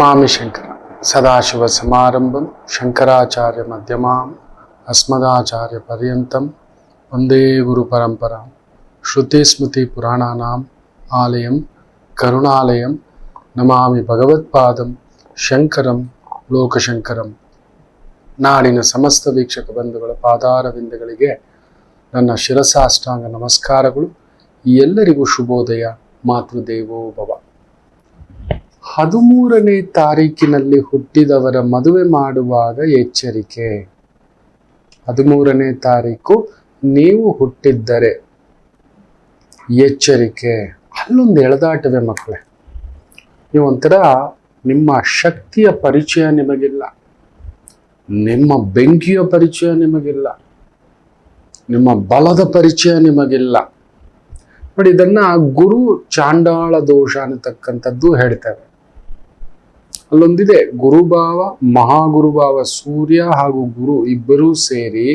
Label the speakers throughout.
Speaker 1: ನಮಾಮಿ ಶಂಕರ ಸದಾಶಿವ ಸಮಾರಂಭಂ ಶಂಕರಾಚಾರ್ಯ ಮಧ್ಯಮಾಂ ಅಸ್ಮದಾಚಾರ್ಯ ಪರ್ಯಂತಂ ಒಂದೇ ಗುರು ಪರಂಪರಾ ಶ್ರುತಿ ಸ್ಮೃತಿ ಪುರಾಣಾನಾಂ ಆಲಯಂ ಕರುಣಾಲಯಂ ನಮಾಮಿ ಭಗವತ್ಪಾದಂ ಶಂಕರಂ ಲೋಕಶಂಕರಂ ನಾಡಿನ ಸಮಸ್ತ ವೀಕ್ಷಕ ಬಂಧುಗಳ ಪಾದಾರವಿಂದಗಳಿಗೆ ನನ್ನ ಶಿರಸಾಷ್ಟಾಂಗ ನಮಸ್ಕಾರಗಳು ಎಲ್ಲರಿಗೂ ಶುಭೋದಯ ಮಾತೃದೇವೋ ಭವ ಹದಿಮೂರನೇ ತಾರೀಕಿನಲ್ಲಿ ಹುಟ್ಟಿದವರ ಮದುವೆ ಮಾಡುವಾಗ ಎಚ್ಚರಿಕೆ. ಹದಿಮೂರನೇ ತಾರೀಕು ನೀವು ಹುಟ್ಟಿದ್ದರೆ ಎಚ್ಚರಿಕೆ. ಅಲ್ಲೊಂದು ಎಳೆದಾಟವೆ ಮಕ್ಕಳೇ. ನೀವು ಒಂಥರ ನಿಮ್ಮ ಶಕ್ತಿಯ ಪರಿಚಯ ನಿಮಗಿಲ್ಲ. ನಿಮ್ಮ ಬೆಂಕಿಯ ಪರಿಚಯ ನಿಮಗಿಲ್ಲ. ನಿಮ್ಮ ಬಲದ ಪರಿಚಯ ನಿಮಗಿಲ್ಲ. ನೋಡಿ, ಇದನ್ನು ಗುರು ಚಾಂಡಾಳ ದೋಷ ಅನ್ನತಕ್ಕಂಥದ್ದು ಹೇಳ್ತೇವೆ. ಅಲ್ಲೊಂದಿದೆ, ಗುರುಭಾವ, ಮಹಾಗುರುಭಾವ ಸೂರ್ಯ ಹಾಗೂ ಗುರು ಇಬ್ಬರೂ ಸೇರಿ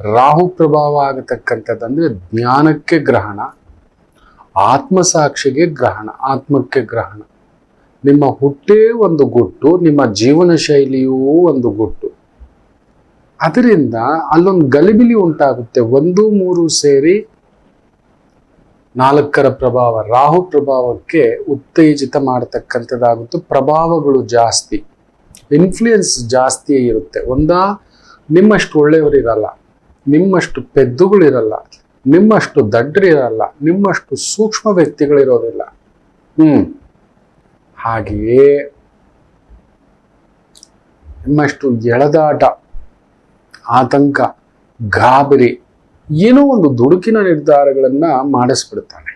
Speaker 1: ರಾಹು ಪ್ರಭಾವ ಆಗತಕ್ಕಂಥದ್ದಂದ್ರೆ ಜ್ಞಾನಕ್ಕೆ ಗ್ರಹಣ, ಆತ್ಮಸಾಕ್ಷಿಗೆ ಗ್ರಹಣ, ಆತ್ಮಕ್ಕೆ ಗ್ರಹಣ. ನಿಮ್ಮ ಹುಟ್ಟೇ ಒಂದು ಗುಟ್ಟು, ನಿಮ್ಮ ಜೀವನ ಶೈಲಿಯೂ ಒಂದು ಗುಟ್ಟು. ಅದರಿಂದ ಅಲ್ಲೊಂದು ಗಲಿಬಿಲಿ ಉಂಟಾಗುತ್ತೆ, ಒಂದು, ಮೂರು ಸೇರಿ ನಾಲ್ಕರ ಪ್ರಭಾವ, ರಾಹು ಪ್ರಭಾವಕ್ಕೆ ಉತ್ತೇಜಿತ ಮಾಡತಕ್ಕಂಥದ್ದಾಗುತ್ತೆ. ಪ್ರಭಾವಗಳು ಜಾಸ್ತಿ ಇನ್ಫ್ಲೂಯೆನ್ಸ್ ಜಾಸ್ತಿ ಇರುತ್ತೆ. ಒಂದಾ, ನಿಮ್ಮಷ್ಟು ಒಳ್ಳೆಯವರಿರಲ್ಲ, ನಿಮ್ಮಷ್ಟು ಪೆದ್ದುಗಳಿರಲ್ಲ, ನಿಮ್ಮಷ್ಟು ದಡ್ಡರಿರಲ್ಲ ನಿಮ್ಮಷ್ಟು ಸೂಕ್ಷ್ಮ ವ್ಯಕ್ತಿಗಳಿರೋದಿಲ್ಲ. ಹ್ಮ್, ಹಾಗೆಯೇ ನಿಮ್ಮಷ್ಟು ಎಳೆದಾಟ, ಆತಂಕ, ಗಾಬರಿ ಏನೋ ಒಂದು ದುಡುಕಿನ ನಿರ್ಧಾರಗಳನ್ನು ಮಾಡಿಸ್ಬಿಡ್ತಾನೆ.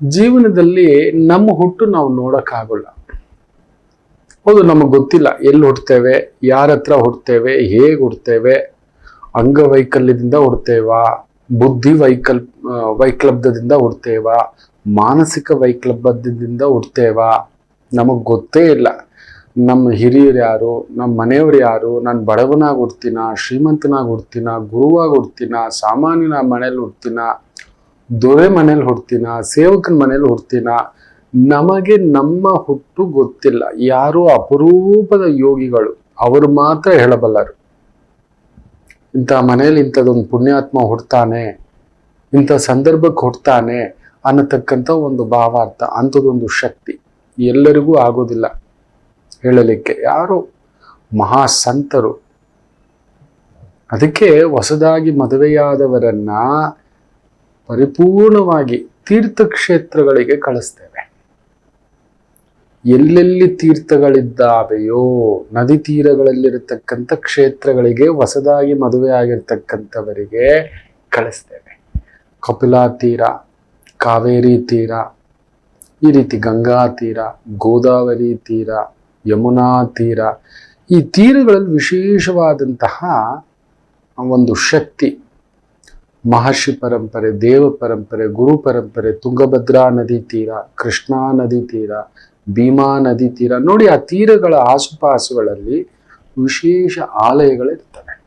Speaker 1: ಜೀವನದಲ್ಲಿ ನಮ್ಮ ಹುಟ್ಟು ನಾವು ನೋಡಕ್ಕಾಗಲ್ಲ. ಹೌದು, ನಮಗೆ ಗೊತ್ತಿಲ್ಲ ಎಲ್ಲಿ ಹುಡ್ತೇವೆ ಯಾರ ಹತ್ರ ಹುಡ್ತೇವೆ ಹೇಗೆ ಹುಡ್ತೇವೆ ಅಂಗವೈಕಲ್ಯದಿಂದ ಹುಡ್ತೇವಾ ಬುದ್ಧಿ ವೈಕಲ್ ವೈಕ್ಲಬ್ಧದಿಂದ ಹುಡ್ತೇವಾ ಮಾನಸಿಕ ವೈಕ್ಲಬ್ಧದಿಂದ ಹುಡ್ತೇವಾ ನಮಗೆ ಗೊತ್ತೇ ಇಲ್ಲ. ನಮ್ಮ ಹಿರಿಯರು ಯಾರು, ನಮ್ಮ ಮನೆಯವ್ರು ಯಾರು ನಾನು ಬಡವನಾಗಿ ಹುಡ್ತೀನ, ಶ್ರೀಮಂತನಾಗಿ ಹುಡ್ತೀನ, ಗುರುವಾಗಿ ಹುಡ್ತೀನ, ಸಾಮಾನ್ಯನ ಮನೇಲಿ ಹುಡ್ತೀನ, ದೊರೆ ಮನೇಲಿ ಹುಡ್ತೀನ ಸೇವಕನ ಮನೇಲಿ ಹುಡ್ತೀನ, ನಮಗೆ ನಮ್ಮ ಹುಟ್ಟು ಗೊತ್ತಿಲ್ಲ. ಯಾರು ಅಪರೂಪದ ಯೋಗಿಗಳು, ಅವರು ಮಾತ್ರ ಹೇಳಬಲ್ಲರು. ಇಂಥ ಮನೇಲಿ ಇಂಥದ್ದೊಂದು ಪುಣ್ಯಾತ್ಮ ಹುಡ್ತಾನೆ, ಇಂಥ ಸಂದರ್ಭಕ್ಕೆ ಹುಡ್ತಾನೆ ಅನ್ನತಕ್ಕಂಥ ಒಂದು ಭಾವಾರ್ಥ ಅಂಥದ್ದೊಂದು ಶಕ್ತಿ ಎಲ್ಲರಿಗೂ ಆಗೋದಿಲ್ಲ. ಹೇಳಲಿಕ್ಕೆ ಯಾರು ಮಹಾ ಸಂತರು ಅದಕ್ಕೆ ಹೊಸದಾಗಿ ಮದುವೆಯಾದವರನ್ನ ಪರಿಪೂರ್ಣವಾಗಿ ತೀರ್ಥಕ್ಷೇತ್ರಗಳಿಗೆ ಕಳಿಸ್ತೇವೆ. ಎಲ್ಲೆಲ್ಲಿ ತೀರ್ಥಗಳಿದ್ದಾವೆಯೋ, ನದಿ ತೀರಗಳಲ್ಲಿರತಕ್ಕಂಥ ಕ್ಷೇತ್ರಗಳಿಗೆ ಹೊಸದಾಗಿ ಮದುವೆ ಆಗಿರ್ತಕ್ಕಂಥವರಿಗೆ ಕಳಿಸ್ತೇವೆ. ಕಪಿಲಾ ತೀರ, ಕಾವೇರಿ ತೀರ, ಈ ರೀತಿ ಗಂಗಾ ತೀರ, ಗೋದಾವರಿ ತೀರ ಯಮುನಾ ತೀರ. ಈ ತೀರಗಳಲ್ಲಿ ವಿಶೇಷವಾದಂತಹ ಒಂದು ಶಕ್ತಿ. ಮಹರ್ಷಿ ಪರಂಪರೆ, ದೇವ ಪರಂಪರೆ, ಗುರು ಪರಂಪರೆ, ತುಂಗಭದ್ರಾ ನದಿ ತೀರ, ಕೃಷ್ಣಾ ನದಿ ತೀರ, ಭೀಮಾ ನದಿ ತೀರ. ನೋಡಿ, ಆ ತೀರಗಳ ಆಸುಪಾಸುಗಳಲ್ಲಿ ವಿಶೇಷ ಆಲಯಗಳಿರ್ತವೆ.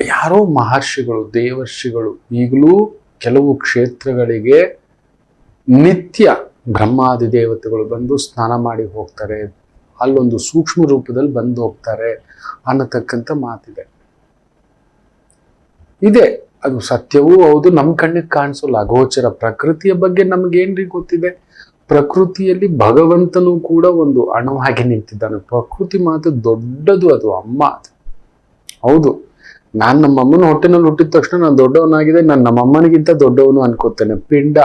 Speaker 1: ಯಾರೋ ಮಹರ್ಷಿಗಳು, ದೇವರ್ಷಿಗಳು ಈಗಲೂ ಕೆಲವು ಕ್ಷೇತ್ರಗಳಿಗೆ ನಿತ್ಯ ಬ್ರಹ್ಮಾದಿ ದೇವತೆಗಳು ಬಂದು ಸ್ನಾನ ಮಾಡಿ ಹೋಗ್ತಾರೆ. ಅಲ್ಲೊಂದು ಸೂಕ್ಷ್ಮ ರೂಪದಲ್ಲಿ ಬಂದು ಹೋಗ್ತಾರೆ ಅನ್ನತಕ್ಕಂಥ ಮಾತಿದೆ. ಇದೆ, ಅದು ಸತ್ಯವೂ ಹೌದು, ನಮ್ಮ ಕಣ್ಣಿಗೆ ಕಾಣಿಸೋಲ್ಲ. ಅಗೋಚರ ಪ್ರಕೃತಿಯ ಬಗ್ಗೆ ನಮಗೇನ್ರಿ ಗೊತ್ತಿದೆ? ಪ್ರಕೃತಿಯಲ್ಲಿ ಭಗವಂತನು ಕೂಡ ಒಂದು ಅಣುವಾಗಿ ನಿಂತಿದ್ದಾನೆ. ಪ್ರಕೃತಿ ಮಾತು ದೊಡ್ಡದು ಅದು, ಅಮ್ಮ ಹೌದು, ನಾನು ನಮ್ಮ ಅಮ್ಮನ ಹೊಟ್ಟೆನಲ್ಲಿ ಹುಟ್ಟಿದ ತಕ್ಷಣ ನಾನು ದೊಡ್ಡವನಾಗಿದೆ ನಾನು ನಮ್ಮ ಅಮ್ಮನಿಗಿಂತ ದೊಡ್ಡವನು ಅನ್ಕೋತೇನೆ. ಪಿಂಡ.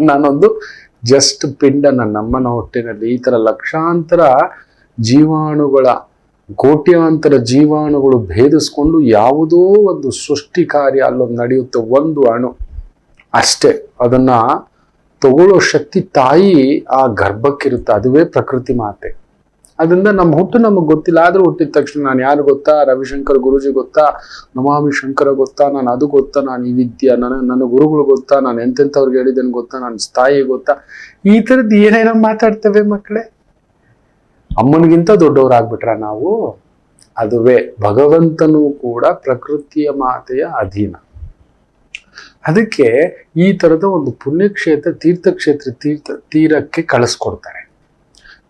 Speaker 1: ನಾನೊಂದು ಜಸ್ಟ್ ಪಿಂಡ ನನ್ನ ಅಮ್ಮನ ಹೊಟ್ಟೆನಲ್ಲಿ. ಈ ತರ ಲಕ್ಷಾಂತರ ಜೀವಾಣುಗಳ, ಕೋಟ್ಯಾಂತರ ಜೀವಾಣುಗಳು ಭೇದಿಸ್ಕೊಂಡು ಯಾವುದೋ ಒಂದು ಸೃಷ್ಟಿ ಕಾರ್ಯ ಅಲ್ಲೊಂದು ನಡೆಯುತ್ತೆ, ಒಂದು ಅಣು. ಅಷ್ಟೇ. ಅದನ್ನ ತಗೊಳ್ಳೋ ಶಕ್ತಿ ತಾಯಿ ಆ ಗರ್ಭಕ್ಕಿರುತ್ತೆ. ಅದುವೇ ಪ್ರಕೃತಿ ಮಾತೆ. ಅದರಿಂದ ನಮ್ಮ ಹುಟ್ಟು ನಮಗೆ ಗೊತ್ತಿಲ್ಲ. ಆದ್ರೂ ಹುಟ್ಟಿದ ತಕ್ಷಣ ನಾನು ಯಾರು ಗೊತ್ತಾ? ರವಿಶಂಕರ್ ಗುರುಜಿ ಗೊತ್ತಾ? ನಮಾಮಿ ಶಂಕರ ಗೊತ್ತಾ? ನಾನು ಅದು ಗೊತ್ತಾ? ನಾನು ಈ ವಿದ್ಯೆ, ನನ್ನ ನನ್ನ ಗುರುಗಳು ಗೊತ್ತಾ? ನಾನು ಎಂತೆಂಥವ್ರಿಗೆ ಹೇಳಿದ್ದೇನೆ ಗೊತ್ತಾ? ನನ್ನ ಸ್ಥಾಯಿ ಗೊತ್ತಾ? ಈ ಥರದ್ದು ಏನೇನೋ ಮಾತಾಡ್ತೇವೆ ಮಕ್ಕಳೇ? ಅಮ್ಮನಿಗಿಂತ ದೊಡ್ಡವರಾಗ್ಬಿಟ್ರ ನಾವು? ಅದುವೇ ಭಗವಂತನೂ ಕೂಡ ಪ್ರಕೃತಿಯ ಮಾತೆಯ ಅಧೀನ. ಅದಕ್ಕೆ ಈ ತರದ ಒಂದು ಪುಣ್ಯಕ್ಷೇತ್ರ, ತೀರ್ಥಕ್ಷೇತ್ರ, ತೀರ್ಥ, ತೀರಕ್ಕೆ ಕಳಿಸ್ಕೊಡ್ತಾರೆ.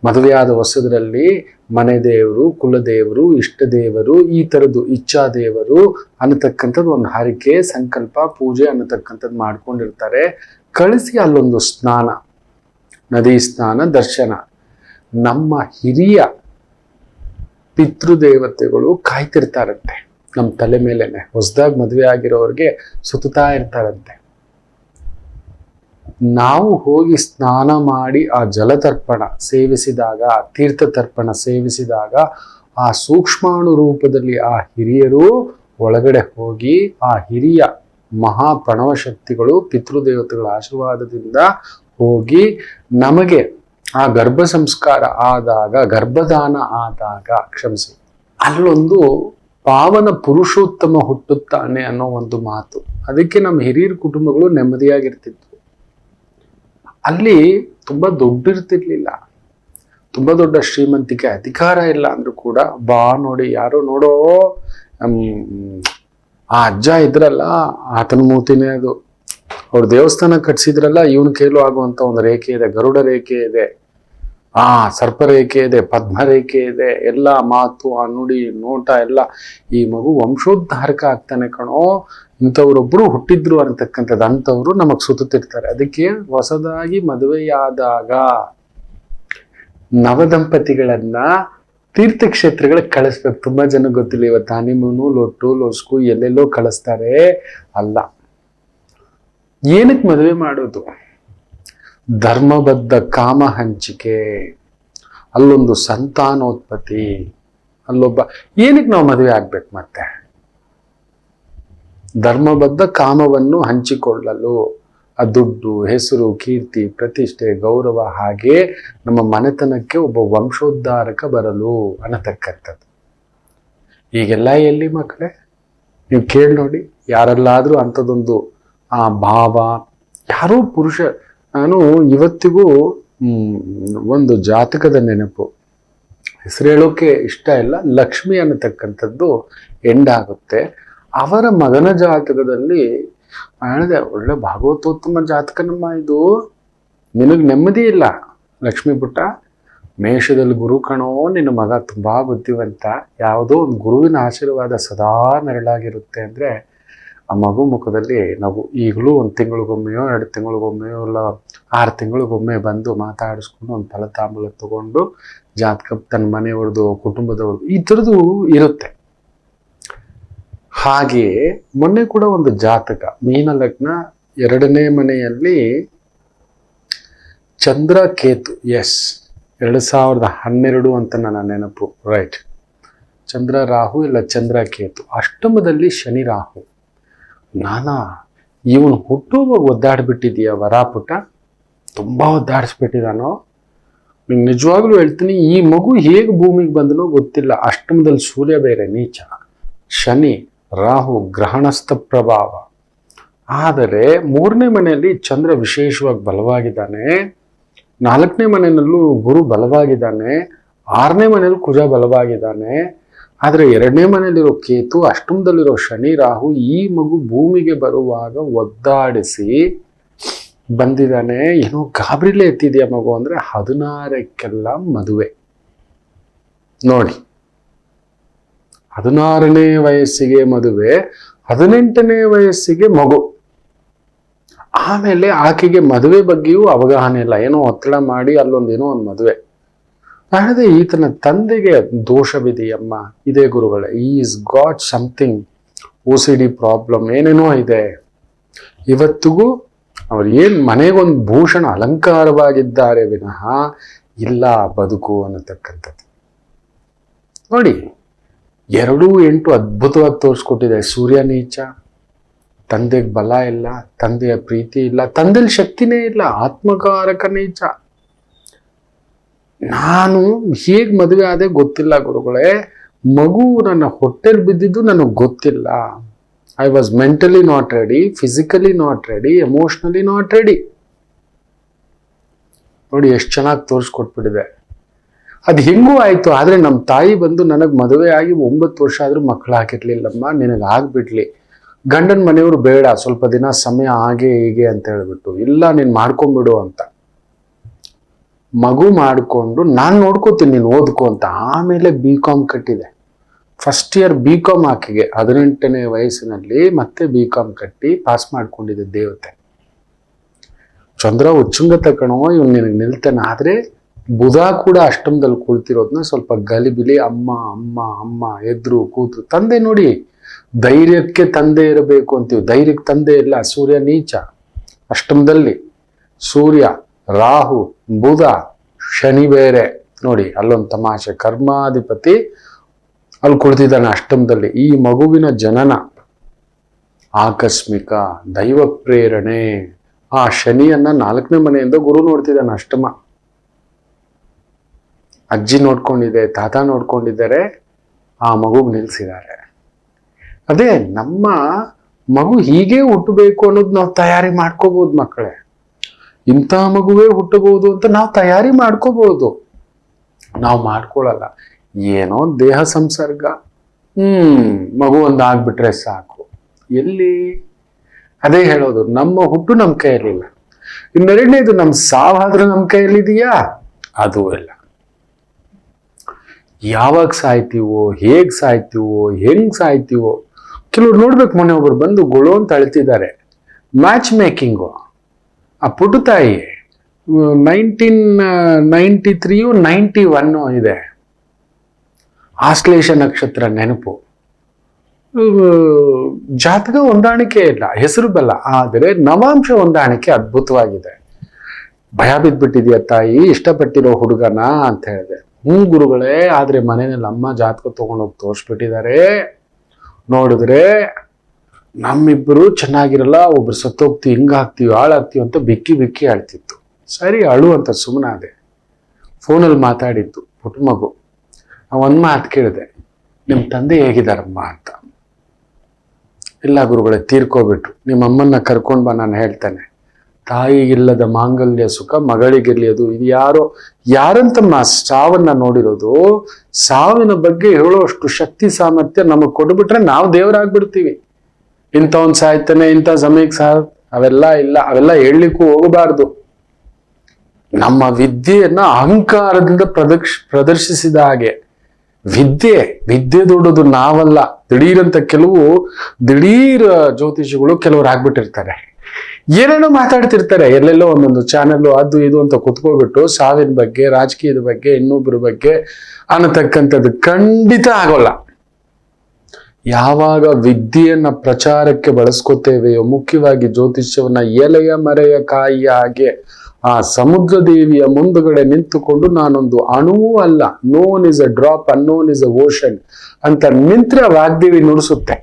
Speaker 1: ಮದುವೆಯಾದ ಹೊಸದರಲ್ಲಿ ಮನೆ ದೇವರು ಕುಲದೇವರು ಇಷ್ಟ ದೇವರು, ಈ ಥರದ್ದು ಇಚ್ಛಾ ದೇವರು ಅನ್ನತಕ್ಕಂಥದ್ದು ಒಂದು ಹರಿಕೆ, ಸಂಕಲ್ಪ, ಪೂಜೆ ಅನ್ನತಕ್ಕಂಥದ್ದು ಮಾಡ್ಕೊಂಡಿರ್ತಾರೆ. ಕಳಿಸಿ ಅಲ್ಲೊಂದು ಸ್ನಾನ, ನದಿ ಸ್ನಾನ, ದರ್ಶನ. ನಮ್ಮ ಹಿರಿಯ ಪಿತೃದೇವತೆಗಳು ಕಾಯ್ತಿರ್ತಾರಂತೆ. ನಮ್ಮ ತಲೆ ಮೇಲೆನೆ, ಹೊಸದಾಗಿ ಮದುವೆ ಆಗಿರೋರಿಗೆ ಸುತ್ತಾ ಇರ್ತಾರಂತೆ. ನಾವು ಹೋಗಿ ಸ್ನಾನ ಮಾಡಿ ಆ ಜಲತರ್ಪಣ ಸೇವಿಸಿದಾಗ, ಆ ತೀರ್ಥ ತರ್ಪಣ ಸೇವಿಸಿದಾಗ ಆ ಸೂಕ್ಷ್ಮಾಣು ರೂಪದಲ್ಲಿ ಆ ಹಿರಿಯರು ಒಳಗಡೆ ಹೋಗಿ ಆ ಹಿರಿಯ ಮಹಾ ಪ್ರಣವ ಶಕ್ತಿಗಳು, ಪಿತೃದೇವತೆಗಳ ಆಶೀರ್ವಾದದಿಂದ ಹೋಗಿ ನಮಗೆ ಆ ಗರ್ಭ ಸಂಸ್ಕಾರ ಆದಾಗ, ಗರ್ಭದಾನ ಆದಾಗ ಕ್ಷಮಿಸಿ. ಅಲ್ಲೊಂದು ಪಾವನ ಪುರುಷೋತ್ತಮ ಹುಟ್ಟುತ್ತಾನೆ ಅನ್ನೋ ಒಂದು ಮಾತು. ಅದಕ್ಕೆ ನಮ್ಮ ಹಿರಿಯರ ಕುಟುಂಬಗಳು ನೆಮ್ಮದಿಯಾಗಿರ್ತಿದ್ವು ಅಲ್ಲಿ ತುಂಬ ದೊಡ್ಡಿರ್ತಿರ್ಲಿಲ್ಲ. ತುಂಬ ದೊಡ್ಡ ಶ್ರೀಮಂತಿಕೆ, ಅಧಿಕಾರ ಇಲ್ಲ ಅಂದ್ರೂ ಕೂಡ, ಬಾ ನೋಡಿ ಯಾರೋ ನೋಡೋ ಆ ಅಜ್ಜ ಇದ್ರಲ್ಲ, ಆತನ ಮೂತಿನೇ ಅದು. ಅವ್ರ ದೇವಸ್ಥಾನ ಕಟ್ಸಿದ್ರಲ್ಲ, ಇವನ್ ಕೇಳು ಆಗುವಂತ ಒಂದು ರೇಖೆ ಇದೆ, ಗರುಡ ರೇಖೆ ಇದೆ, ಆ ಸರ್ಪ ರೇಖೆ ಇದೆ, ಪದ್ಮ ರೇಖೆ ಇದೆ, ಎಲ್ಲ ಮಾತು, ಆ ನುಡಿ, ನೋಟ, ಎಲ್ಲ. ಈ ಮಗು ವಂಶೋದ್ಧಾರಕ ಆಗ್ತಾನೆ ಕಣೋ. ಇಂಥವ್ರೊಬ್ರು ಹುಟ್ಟಿದ್ರು ಅಂತಕ್ಕಂಥದ್ದು, ಅಂಥವ್ರು ನಮಗೆ ಸುತ್ತುತ್ತಿರ್ತಾರೆ. ಅದಕ್ಕೆ ಹೊಸದಾಗಿ ಮದುವೆಯಾದಾಗ ನವದಂಪತಿಗಳನ್ನ ತೀರ್ಥಕ್ಷೇತ್ರಗಳಿಗೆ ಕಳಿಸ್ಬೇಕು. ತುಂಬಾ ಜನ ಗೊತ್ತಿಲ್ಲ, ಇವತ್ತು ಹನಿಮೂನು ಲೊಟ್ಟು, ಲೊಸ್ಕು ಎಲ್ಲೆಲ್ಲೋ ಕಳಿಸ್ತಾರೆ. ಅಲ್ಲ. ಏನಕ್ಕೆ ಮದುವೆ ಮಾಡೋದು? ಧರ್ಮಬದ್ಧ ಕಾಮ ಹಂಚಿಕೆ. ಅಲ್ಲೊಂದು ಸಂತಾನೋತ್ಪತ್ತಿ. ಅಲ್ಲೊಬ್ಬ, ಏನಕ್ಕೆ ನಾವು ಮದುವೆ ಆಗ್ಬೇಕು ಮತ್ತೆ? ಧರ್ಮಬದ್ಧ ಕಾಮವನ್ನು ಹಂಚಿಕೊಳ್ಳಲು. ಆ ದುಡ್ಡು, ಹೆಸರು, ಕೀರ್ತಿ, ಪ್ರತಿಷ್ಠೆ, ಗೌರವ ಹಾಗೆ ನಮ್ಮ ಮನೆತನಕ್ಕೆ ಒಬ್ಬ ವಂಶೋದ್ಧಾರಕ ಬರಲು ಅನ್ನತಕ್ಕಂಥದ್ದು ಈಗೆಲ್ಲ ಎಲ್ಲಿ ಮಕ್ಕಳೇ? ನೀವು ಕೇಳಿ ನೋಡಿ, ಯಾರಲ್ಲಾದ್ರೂ ಅಂಥದ್ದೊಂದು, ಆ ಭಾವ, ಯಾರೋ ಪುರುಷ, ನಾನು ಇವತ್ತಿಗೂ ಒಂದು ಜಾತಕದ ನೆನಪು. ಹೆಸರು ಹೇಳೋಕೆ ಇಷ್ಟ ಇಲ್ಲ, ಲಕ್ಷ್ಮಿ ಅನ್ನತಕ್ಕಂಥದ್ದು ಎಂಡ್ ಆಗುತ್ತೆ ಅವರ ಮಗನ ಜಾತಕದಲ್ಲಿ ಹೇಳಿದೆ ಒಳ್ಳೆ ಭಾಗವತೋತ್ತಮ ಜಾತಕನಮ್ಮ ಇದು. ನಿನಗೆ ನೆಮ್ಮದಿ ಇಲ್ಲ, ಲಕ್ಷ್ಮೀ ಪುಟ್ಟ? ಮೇಷದಲ್ಲಿ ಗುರು ಕಣೋ, ನಿನ್ನ ಮಗ ತುಂಬಾ ಬುದ್ಧಿವಂತ. ಯಾವುದೋ ಒಂದು ಗುರುವಿನ ಆಶೀರ್ವಾದ ಸದಾ ನೆರಳಾಗಿರುತ್ತೆ ಅಂದ್ರೆ, ಆ ಮಗು ಮುಖದಲ್ಲಿ ನಾವು ಈಗಲೂ ಒಂದು ತಿಂಗಳಿಗೊಮ್ಮೆಯೋ, ಎರಡು ತಿಂಗಳಿಗೊಮ್ಮೆಯೋ, ಇಲ್ಲ ಆರು ತಿಂಗಳಿಗೊಮ್ಮೆ ಬಂದು ಮಾತಾಡಿಸ್ಕೊಂಡು ಒಂದು ಫಲತಾಂಬಲ ತಗೊಂಡು ಜಾತಕ ತನ್ನ ಮನೆಯವ್ರದ್ದು, ಕುಟುಂಬದವ್ರದ್ದು, ಈ ಥರದ್ದು ಇರುತ್ತೆ. ಹಾಗೆಯೇ ಮೊನ್ನೆ ಕೂಡ ಒಂದು ಜಾತಕ, ಮೀನ ಲಗ್ನ ಎರಡನೇ ಮನೆಯಲ್ಲಿ ಚಂದ್ರ ಕೇತು ಎಸ್ ಎರಡು ಸಾವಿರದ ಹನ್ನೆರಡು ಅಂತ ನನ್ನ ನೆನಪು ರೈಟ್ ಚಂದ್ರ ರಾಹು ಇಲ್ಲ ಚಂದ್ರ ಕೇತು ಅಷ್ಟಮದಲ್ಲಿ ಶನಿ ರಾಹು. ನಾನಾ, ಇವನು ಹುಟ್ಟುವಾಗ ಒದ್ದಾಡ್ಬಿಟ್ಟಿದೀಯ ವರಾಪುಟ? ತುಂಬ ಒದ್ದಾಡಿಸ್ಬಿಟ್ಟಿದಾನೋ? ನಿಂಗೆ ನಿಜವಾಗ್ಲೂ ಹೇಳ್ತೀನಿ, ಈ ಮಗು ಹೇಗೆ ಭೂಮಿಗೆ ಬಂದನೋ ಗೊತ್ತಿಲ್ಲ, ಅಷ್ಟಮದಲ್ಲಿ ಸೂರ್ಯ ಬೇರೆ, ನೀಚ. ಶನಿ ರಾಹು ಗ್ರಹಣಸ್ಥ ಪ್ರಭಾವ. ಆದರೆ ಮೂರನೇ ಮನೆಯಲ್ಲಿ ಚಂದ್ರ ವಿಶೇಷವಾಗಿ ಬಲವಾಗಿದ್ದಾನೆ. ನಾಲ್ಕನೇ ಮನೆಯಲ್ಲೂ ಗುರು ಬಲವಾಗಿದ್ದಾನೆ. ಆರನೇ ಮನೆಯಲ್ಲೂ ಕುಜ ಬಲವಾಗಿದ್ದಾನೆ. ಆದರೆ ಎರಡನೇ ಮನೆಯಲ್ಲಿರೋ ಕೇತು, ಅಷ್ಟಮದಲ್ಲಿರೋ ಶನಿ, ರಾಹು ಈ ಮಗು ಭೂಮಿಗೆ ಬರುವಾಗ ಒದ್ದಾಡಿಸಿ ಬಂದಿದ್ದಾನೆ. ಏನೋ ಗಾಬರಿಲೇ ಎತ್ತಿದೆಯಾ ಮಗು ಅಂದರೆ ಹದಿನಾರಕ್ಕೆಲ್ಲ ಮದುವೆ. ನೋಡಿ. ಹದಿನಾರನೇ ವಯಸ್ಸಿಗೆ ಮದುವೆ, ಹದಿನೆಂಟನೇ ವಯಸ್ಸಿಗೆ ಮಗು. ಆಮೇಲೆ ಆಕೆಗೆ ಮದುವೆ ಬಗ್ಗೆಯೂ ಅವಗಾಹನ ಇಲ್ಲ. ಏನೋ ಒತ್ತಡ ಮಾಡಿ ಅಲ್ಲೊಂದೇನೋ ಒಂದು ಮದುವೆ. ಹೇಳಿದೆ ಈತನ ತಂದೆಗೆ ದೋಷವಿದೆಯಮ್ಮ ಇದೇ ಗುರುಗಳೇ is got something O C D problem ಏನೇನೋ ಇದೆ. ಇವತ್ತಿಗೂ ಅವ್ರು ಏನು ಮನೆಗೊಂದು ಭೂಷಣ ಅಲಂಕಾರವಾಗಿದ್ದಾರೆ ವಿನಃ ಇಲ್ಲ ಬದುಕು ಅನ್ನತಕ್ಕಂಥದ್ದು. ನೋಡಿ ಎರಡು ಎಂಟು ಅದ್ಭುತವಾಗಿ ತೋರಿಸ್ಕೊಟ್ಟಿದೆ ಸೂರ್ಯ ನೀಚ ತಂದೆಗೆ ಬಲ ಇಲ್ಲ, ತಂದೆಯ ಪ್ರೀತಿ ಇಲ್ಲ ತಂದೆಲಿ ಶಕ್ತಿನೇ ಇಲ್ಲ, ಆತ್ಮಕಾರಕ ನೀಚ. ನಾನು ಹೇಗೆ ಮದುವೆ ಆದೆ ಗೊತ್ತಿಲ್ಲ ಗುರುಗಳೇ. ಮಗು ನನ್ನ ಹೊಟ್ಟೆಲಿ ಬಿದ್ದಿದ್ದು ನನಗೆ ಗೊತ್ತಿಲ್ಲ. I was mentally not ready physically not ready emotionally not ready ನೋಡಿ, ಎಷ್ಟು ಚೆನ್ನಾಗಿ ತೋರಿಸ್ಕೊಟ್ಬಿಟ್ಟಿದೆ. ಅದು ಹೆಂಗೂ ಆಯ್ತು, ಆದ್ರೆ ನಮ್ಮ ತಾಯಿ ಬಂದು ನನಗೆ ಮದುವೆ ಆಗಿ ಒಂಬತ್ತು ವರ್ಷ ಆದರೂ ಮಕ್ಕಳು ಹಾಕಿರ್ಲಿಲ್ಲಮ್ಮ, ನಿನಗೆ ಆಗ್ಬಿಡ್ಲಿ. ಗಂಡನ ಮನೆಯವರು ಬೇಡ, ಸ್ವಲ್ಪ ದಿನ ಸಮಯ ಹಾಗೆ ಹೀಗೆ ಅಂತ ಹೇಳ್ಬಿಟ್ಟು, ಇಲ್ಲ ನೀನು ಮಾಡ್ಕೊಂಬಿಡು ಅಂತ. ಮಗು ಮಾಡಿಕೊಂಡು ನಾನು ನೋಡ್ಕೋತೀನಿ, ನೀನು ಓದ್ಕೊ ಅಂತ. ಆಮೇಲೆ ಬಿ ಕಾಮ್ ಕಟ್ಟಿದೆ. ಫಸ್ಟ್ ಇಯರ್ ಬಿ ಕಾಮ್ ಆಕೆಗೆ, ಹದಿನೆಂಟನೇ ವಯಸ್ಸಿನಲ್ಲಿ ಮತ್ತೆ ಬಿ ಕಾಮ್ ಕಟ್ಟಿ ಪಾಸ್ ಮಾಡ್ಕೊಂಡಿದ್ದೆ ದೇವತೆ. ಚಂದ್ರ, ಉಚ್ಚುಂಗ ತಕಣೋ, ಇವ್ನು ನಿನಗೆ ನಿಲ್ತಾನೆ, ಆದ್ರೆ ಬುಧ ಕೂಡ ಅಷ್ಟಮದಲ್ಲಿ ಕುಳಿತಿರೋದನ್ನ ಸ್ವಲ್ಪ ಗಲಿಬಿಲಿ ಅಮ್ಮ ಅಮ್ಮ ಅಮ್ಮ, ಎದ್ರು ಕೂತು ತಂದೆ ನೋಡಿ, ಧೈರ್ಯಕ್ಕೆ ತಂದೆ ಇರಬೇಕು ಅಂತೀವಿ. ಧೈರ್ಯಕ್ಕೆ ತಂದೆ ಇಲ್ಲ, ಸೂರ್ಯ ನೀಚ. ಅಷ್ಟಮದಲ್ಲಿ ಸೂರ್ಯ, ರಾಹು, ಬುಧ, ಶನಿ ಬೇರೆ. ನೋಡಿ, ಅಲ್ಲೊಂದು ತಮಾಷೆ. ಕರ್ಮಾಧಿಪತಿ ಅಲ್ಲಿ ಕುಳಿತಿದ್ದಾನೆ ಅಷ್ಟಮದಲ್ಲಿ. ಈ ಮಗುವಿನ ಜನನ ಆಕಸ್ಮಿಕ, ದೈವ ಪ್ರೇರಣೆ. ಆ ಶನಿಯನ್ನ ನಾಲ್ಕನೇ ಮನೆಯಿಂದ ಗುರು ನೋಡ್ತಿದ್ದಾನೆ ಅಷ್ಟಮ. ಅಜ್ಜಿ ನೋಡ್ಕೊಂಡಿದೆ, ತಾತ ನೋಡ್ಕೊಂಡಿದ್ದಾರೆ, ಆ ಮಗುಗೆ ನಿಲ್ಸಿದ್ದಾರೆ. ಅದೇ ನಮ್ಮ ಮಗು ಹೀಗೆ ಹುಟ್ಟಬೇಕು ಅನ್ನೋದು ನಾವು ತಯಾರಿ ಮಾಡ್ಕೋಬಹುದು ಮಕ್ಕಳೇ. ಇಂಥ ಮಗುವೇ ಹುಟ್ಟಬಹುದು ಅಂತ ನಾವು ತಯಾರಿ ಮಾಡ್ಕೋಬಹುದು ನಾವು ಮಾಡ್ಕೊಳ್ಳಲ್ಲ. ಏನೋ ದೇಹ ಸಂಸರ್ಗ. ಹ್ಮ್, ಮಗು ಒಂದು ಆಗ್ಬಿಟ್ರೆ ಸಾಕು. ಎಲ್ಲಿ? ಅದೇ ಹೇಳೋದು, ನಮ್ಮ ಹುಟ್ಟು ನಮ್ಮ ಕೈಯಲ್ಲಿಲ್ಲ. ಇನ್ನೆರಡನೇದು ನಮ್ಮ ಸಾವಾದ್ರೂ ನಮ್ಮ ಕೈಯಲ್ಲಿದೆಯಾ? ಅದು ಇಲ್ಲ ಯಾವಾಗ ಸಾಯ್ತೀವೋ, ಹೇಗೆ ಸಾಯ್ತೀವೋ, ಹೆಂಗ್ ಸಾಯ್ತೀವೋ. ಕೆಲವ್ರು ನೋಡ್ಬೇಕು ಮೊನ್ನೆ ಒಬ್ಬರು ಬಂದು ಗೊಳು ಅಂತ ಅಳ್ತಿದ್ದಾರೆ. ಮ್ಯಾಚ್ ಮೇಕಿಂಗು ಆ ಪುಟುತಾಯಿ nineteen ninety three ninety one ಇದೆ. ಆಶ್ಲೇಷ ನಕ್ಷತ್ರ ನೆನಪು. ಜಾತಕ ಹೊಂದಾಣಿಕೆ ಇಲ್ಲ, ಹೆಸರು ಬಲ್ಲ, ಆದರೆ ನವಾಂಶ ಹೊಂದಾಣಿಕೆ ಅದ್ಭುತವಾಗಿದೆ. ಭಯ ಬಿದ್ದುಬಿಟ್ಟಿದೆಯಾ ತಾಯಿ, ಇಷ್ಟಪಟ್ಟಿರೋ ಹುಡುಗನ ಅಂತ ಹೇಳಿದೆ. ಹ್ಞೂ ಗುರುಗಳೇ, ಆದ್ರೆ ಮನೆಯಲ್ಲಿ ಅಮ್ಮ ಜಾತಕ ತಗೊಂಡೋಗಿ ತೋರಿಸ್ಬಿಟ್ಟಿದ್ದಾರೆ ನೋಡಿದ್ರೆ ನಮ್ಮಿಬ್ಬರು ಚೆನ್ನಾಗಿರಲ್ಲ, ಒಬ್ರು ಸತ್ತೋಗ್ತೀವಿ ಹಿಂಗಾಗ್ತೀವಿ ಹಾಳಾಗ್ತೀವಿ ಅಂತ ಬಿಕ್ಕಿ ಬಿಕ್ಕಿ ಆಳ್ತಿತ್ತು ಸರಿ, ಅಳು ಅಂತ ಸುಮ್ಮನಾದೆ ಫೋನಲ್ಲಿ ಮಾತಾಡಿತ್ತು ಪುಟ್ಟ ಮಗು. ಒಂದು ಮಾತು ಕೇಳಿದೆ ನಿಮ್ಮ ತಂದೆ ಹೇಗಿದಾರಮ್ಮ ಅಂತ? ಇಲ್ಲ ಗುರುಗಳೇ, ತೀರ್ಕೋಬಿಟ್ರು. ನಿಮ್ಮ ಅಮ್ಮನ್ನ ಕರ್ಕೊಂಡು ಬಾ, ನಾನು ಹೇಳ್ತೇನೆ. ತಾಯಿಗಿಲ್ಲದ ಮಾಂಗಲ್ಯ ಸುಖ ಮಗಳಿಗಿರ್ಲಿ ಅದು ಇದು ಯಾರೋ ಯಾರಂತಮ್ಮ ಸಾವನ್ನ ನೋಡಿರೋದು ಸಾವಿನ ಬಗ್ಗೆ ಹೇಳೋಷ್ಟು ಶಕ್ತಿ ಸಾಮರ್ಥ್ಯ ನಮಗೆ ಕೊಟ್ಬಿಟ್ರೆ ನಾವು ದೇವರಾಗ್ಬಿಡ್ತೀವಿ. ಇಂಥವನ್ ಸಾಯ್ತಾನೆ, ಇಂಥ ಸಮಯಕ್ಕೆ ಸಾ ಅವೆಲ್ಲ ಇಲ್ಲ, ಅವೆಲ್ಲ ಹೇಳಲಿಕ್ಕೂ ಹೋಗಬಾರ್ದು. ನಮ್ಮ ವಿದ್ಯೆಯನ್ನ ಅಹಂಕಾರದಿಂದ ಪ್ರದಕ್ಷ ಪ್ರದರ್ಶಿಸಿದ ಹಾಗೆ ವಿದ್ಯೆ ವಿದ್ಯೆ ದೊಡ್ಡದು ನಾವಲ್ಲ. ದಿಢೀರಂತ ಕೆಲವು ದಿಢೀರ್ ಜ್ಯೋತಿಷಿಗಳು ಕೆಲವರು ಆಗ್ಬಿಟ್ಟಿರ್ತಾರೆ. ಏನೇನೋ ಮಾತಾಡ್ತಿರ್ತಾರೆ, ಎಲ್ಲೆಲ್ಲೋ ಒಂದೊಂದು ಚಾನೆಲ್ ಅದು ಇದು ಅಂತ ಕುತ್ಕೋಬಿಟ್ಟು ಸಾವಿನ ಬಗ್ಗೆ, ರಾಜಕೀಯದ ಬಗ್ಗೆ ಇನ್ನೊಬ್ಬರ ಬಗ್ಗೆ ಅನ್ನತಕ್ಕಂಥದ್ದು ಖಂಡಿತ ಆಗೋಲ್ಲ. ಯಾವಾಗ ವಿದ್ಯೆಯನ್ನ ಪ್ರಚಾರಕ್ಕೆ ಬಳಸ್ಕೋತೇವೆಯೋ, ಮುಖ್ಯವಾಗಿ ಜ್ಯೋತಿಷ್ಯವನ್ನ ಎಲೆಯ ಮರೆಯ ಕಾಯಿಯ ಹಾಗೆ, ಆ ಸಮುದ್ರ ದೇವಿಯ ಮುಂದುಗಡೆ ನಿಂತುಕೊಂಡು ನಾನೊಂದು ಅಣುವೂ ಅಲ್ಲ known is a drop unknown is a ocean ಅಂತ ನಿಂತ್ರೆ ವಾಗ್ದೇವಿ ನುಡಿಸುತ್ತೆ.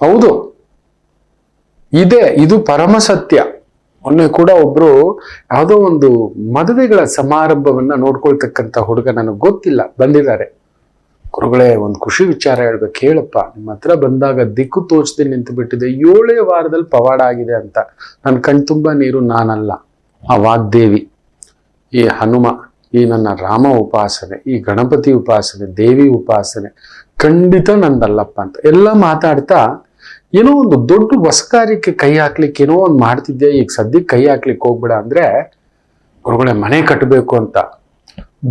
Speaker 1: ಹೌದು. ಇದೆ, ಇದು ಪರಮ ಸತ್ಯ. ಮೊನ್ನೆ ಕೂಡ ಒಬ್ರು ಯಾವುದೋ ಒಂದು ಮದುವೆಗಳ ಸಮಾರಂಭವನ್ನ ನೋಡ್ಕೊಳ್ತಕ್ಕಂಥ ಹುಡುಗ ನನಗೆ ಗೊತ್ತಿಲ್ಲ, ಬಂದಿದ್ದಾರೆ. ಗುರುಗಳೇ, ಒಂದು ಖುಷಿ ವಿಚಾರ ಹೇಳ್ಬೇಕು, ಹೇಳಪ್ಪ. ನಿಮ್ಮ ಹತ್ರ ಬಂದಾಗ ದಿಕ್ಕು ತೋಚದೆ ನಿಂತು ಬಿಟ್ಟಿದೆ. ಏಳೇ ವಾರದಲ್ಲಿ ಪವಾಡ ಆಗಿದೆ ಅಂತ. ನನ್ನ ಕಣ್ತುಂಬ ನೀರು, ನಾನಲ್ಲ. ಆ ವಾಗ್ದೇವಿ, ಈ ಹನುಮ, ಈ ನನ್ನ ರಾಮ ಉಪಾಸನೆ, ಈ ಗಣಪತಿ ಉಪಾಸನೆ, ದೇವಿ ಉಪಾಸನೆ, ಖಂಡಿತ ನಂದಲ್ಲಪ್ಪ ಅಂತ. ಎಲ್ಲ ಮಾತಾಡ್ತಾ ಏನೋ ಒಂದು ದೊಡ್ಡ ಹೊಸ ಕಾರ್ಯಕ್ಕೆ ಕೈ ಹಾಕ್ಲಿಕ್ಕೆ ಏನೋ ಒಂದು ಮಾಡ್ತಿದ್ದೆ, ಈಗ ಸದ್ಯಕ್ಕೆ ಕೈ ಹಾಕ್ಲಿಕ್ಕೆ ಹೋಗ್ಬೇಡ ಅಂದ್ರೆ ಗುರುಗಳೇ ಮನೆ ಕಟ್ಟಬೇಕು ಅಂತ.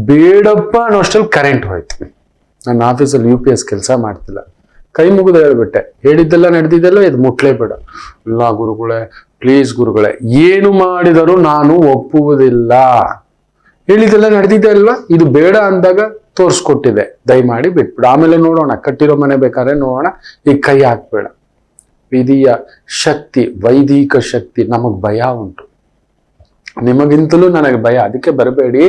Speaker 1: ಬೇಡಪ್ಪ ಅನ್ನೋಷ್ಟಲ್ಲಿ ಕರೆಂಟ್ ಹೋಯ್ತು. ನನ್ನ ಆಫೀಸಲ್ಲಿ ಯು ಪಿ ಎಸ್ ಕೆಲಸ ಮಾಡ್ತಿಲ್ಲ. ಕೈ ಮುಗಿದು ಹೇಳ್ಬಿಟ್ಟೆ. ಹೇಳಿದ್ದೆಲ್ಲ ನಡೆದಿದ್ದೆಲ್ಲ ಇದು ಮುಟ್ಲೇಬೇಡ. ಇಲ್ಲ ಗುರುಗಳೇ ಪ್ಲೀಸ್ ಗುರುಗಳೇ, ಏನು ಮಾಡಿದರೂ ನಾನು ಒಪ್ಪುವುದಿಲ್ಲ. ಹೇಳಿದ್ದೆಲ್ಲ ನಡೆದಿದ್ದೆ ಅಲ್ವಾ? ಇದು ಬೇಡ ಅಂದಾಗ ತೋರಿಸ್ಕೊಟ್ಟಿದೆ. ದಯಮಾಡಿ ಬಿಟ್ಬಿಡು. ಆಮೇಲೆ ನೋಡೋಣ, ಕಟ್ಟಿರೋ ಮನೆ ಬೇಕಾದ್ರೆ ನೋಡೋಣ. ಈಗ ಕೈ ಹಾಕ್ಬೇಡ. ವಿಧಿಯ ಶಕ್ತಿ, ವೈದಿಕ ಶಕ್ತಿ ನಮಗ್ ಭಯ ಉಂಟು. ನಿಮಗಿಂತಲೂ ನನಗೆ ಭಯ. ಅದಕ್ಕೆ ಬರಬೇಡಿ.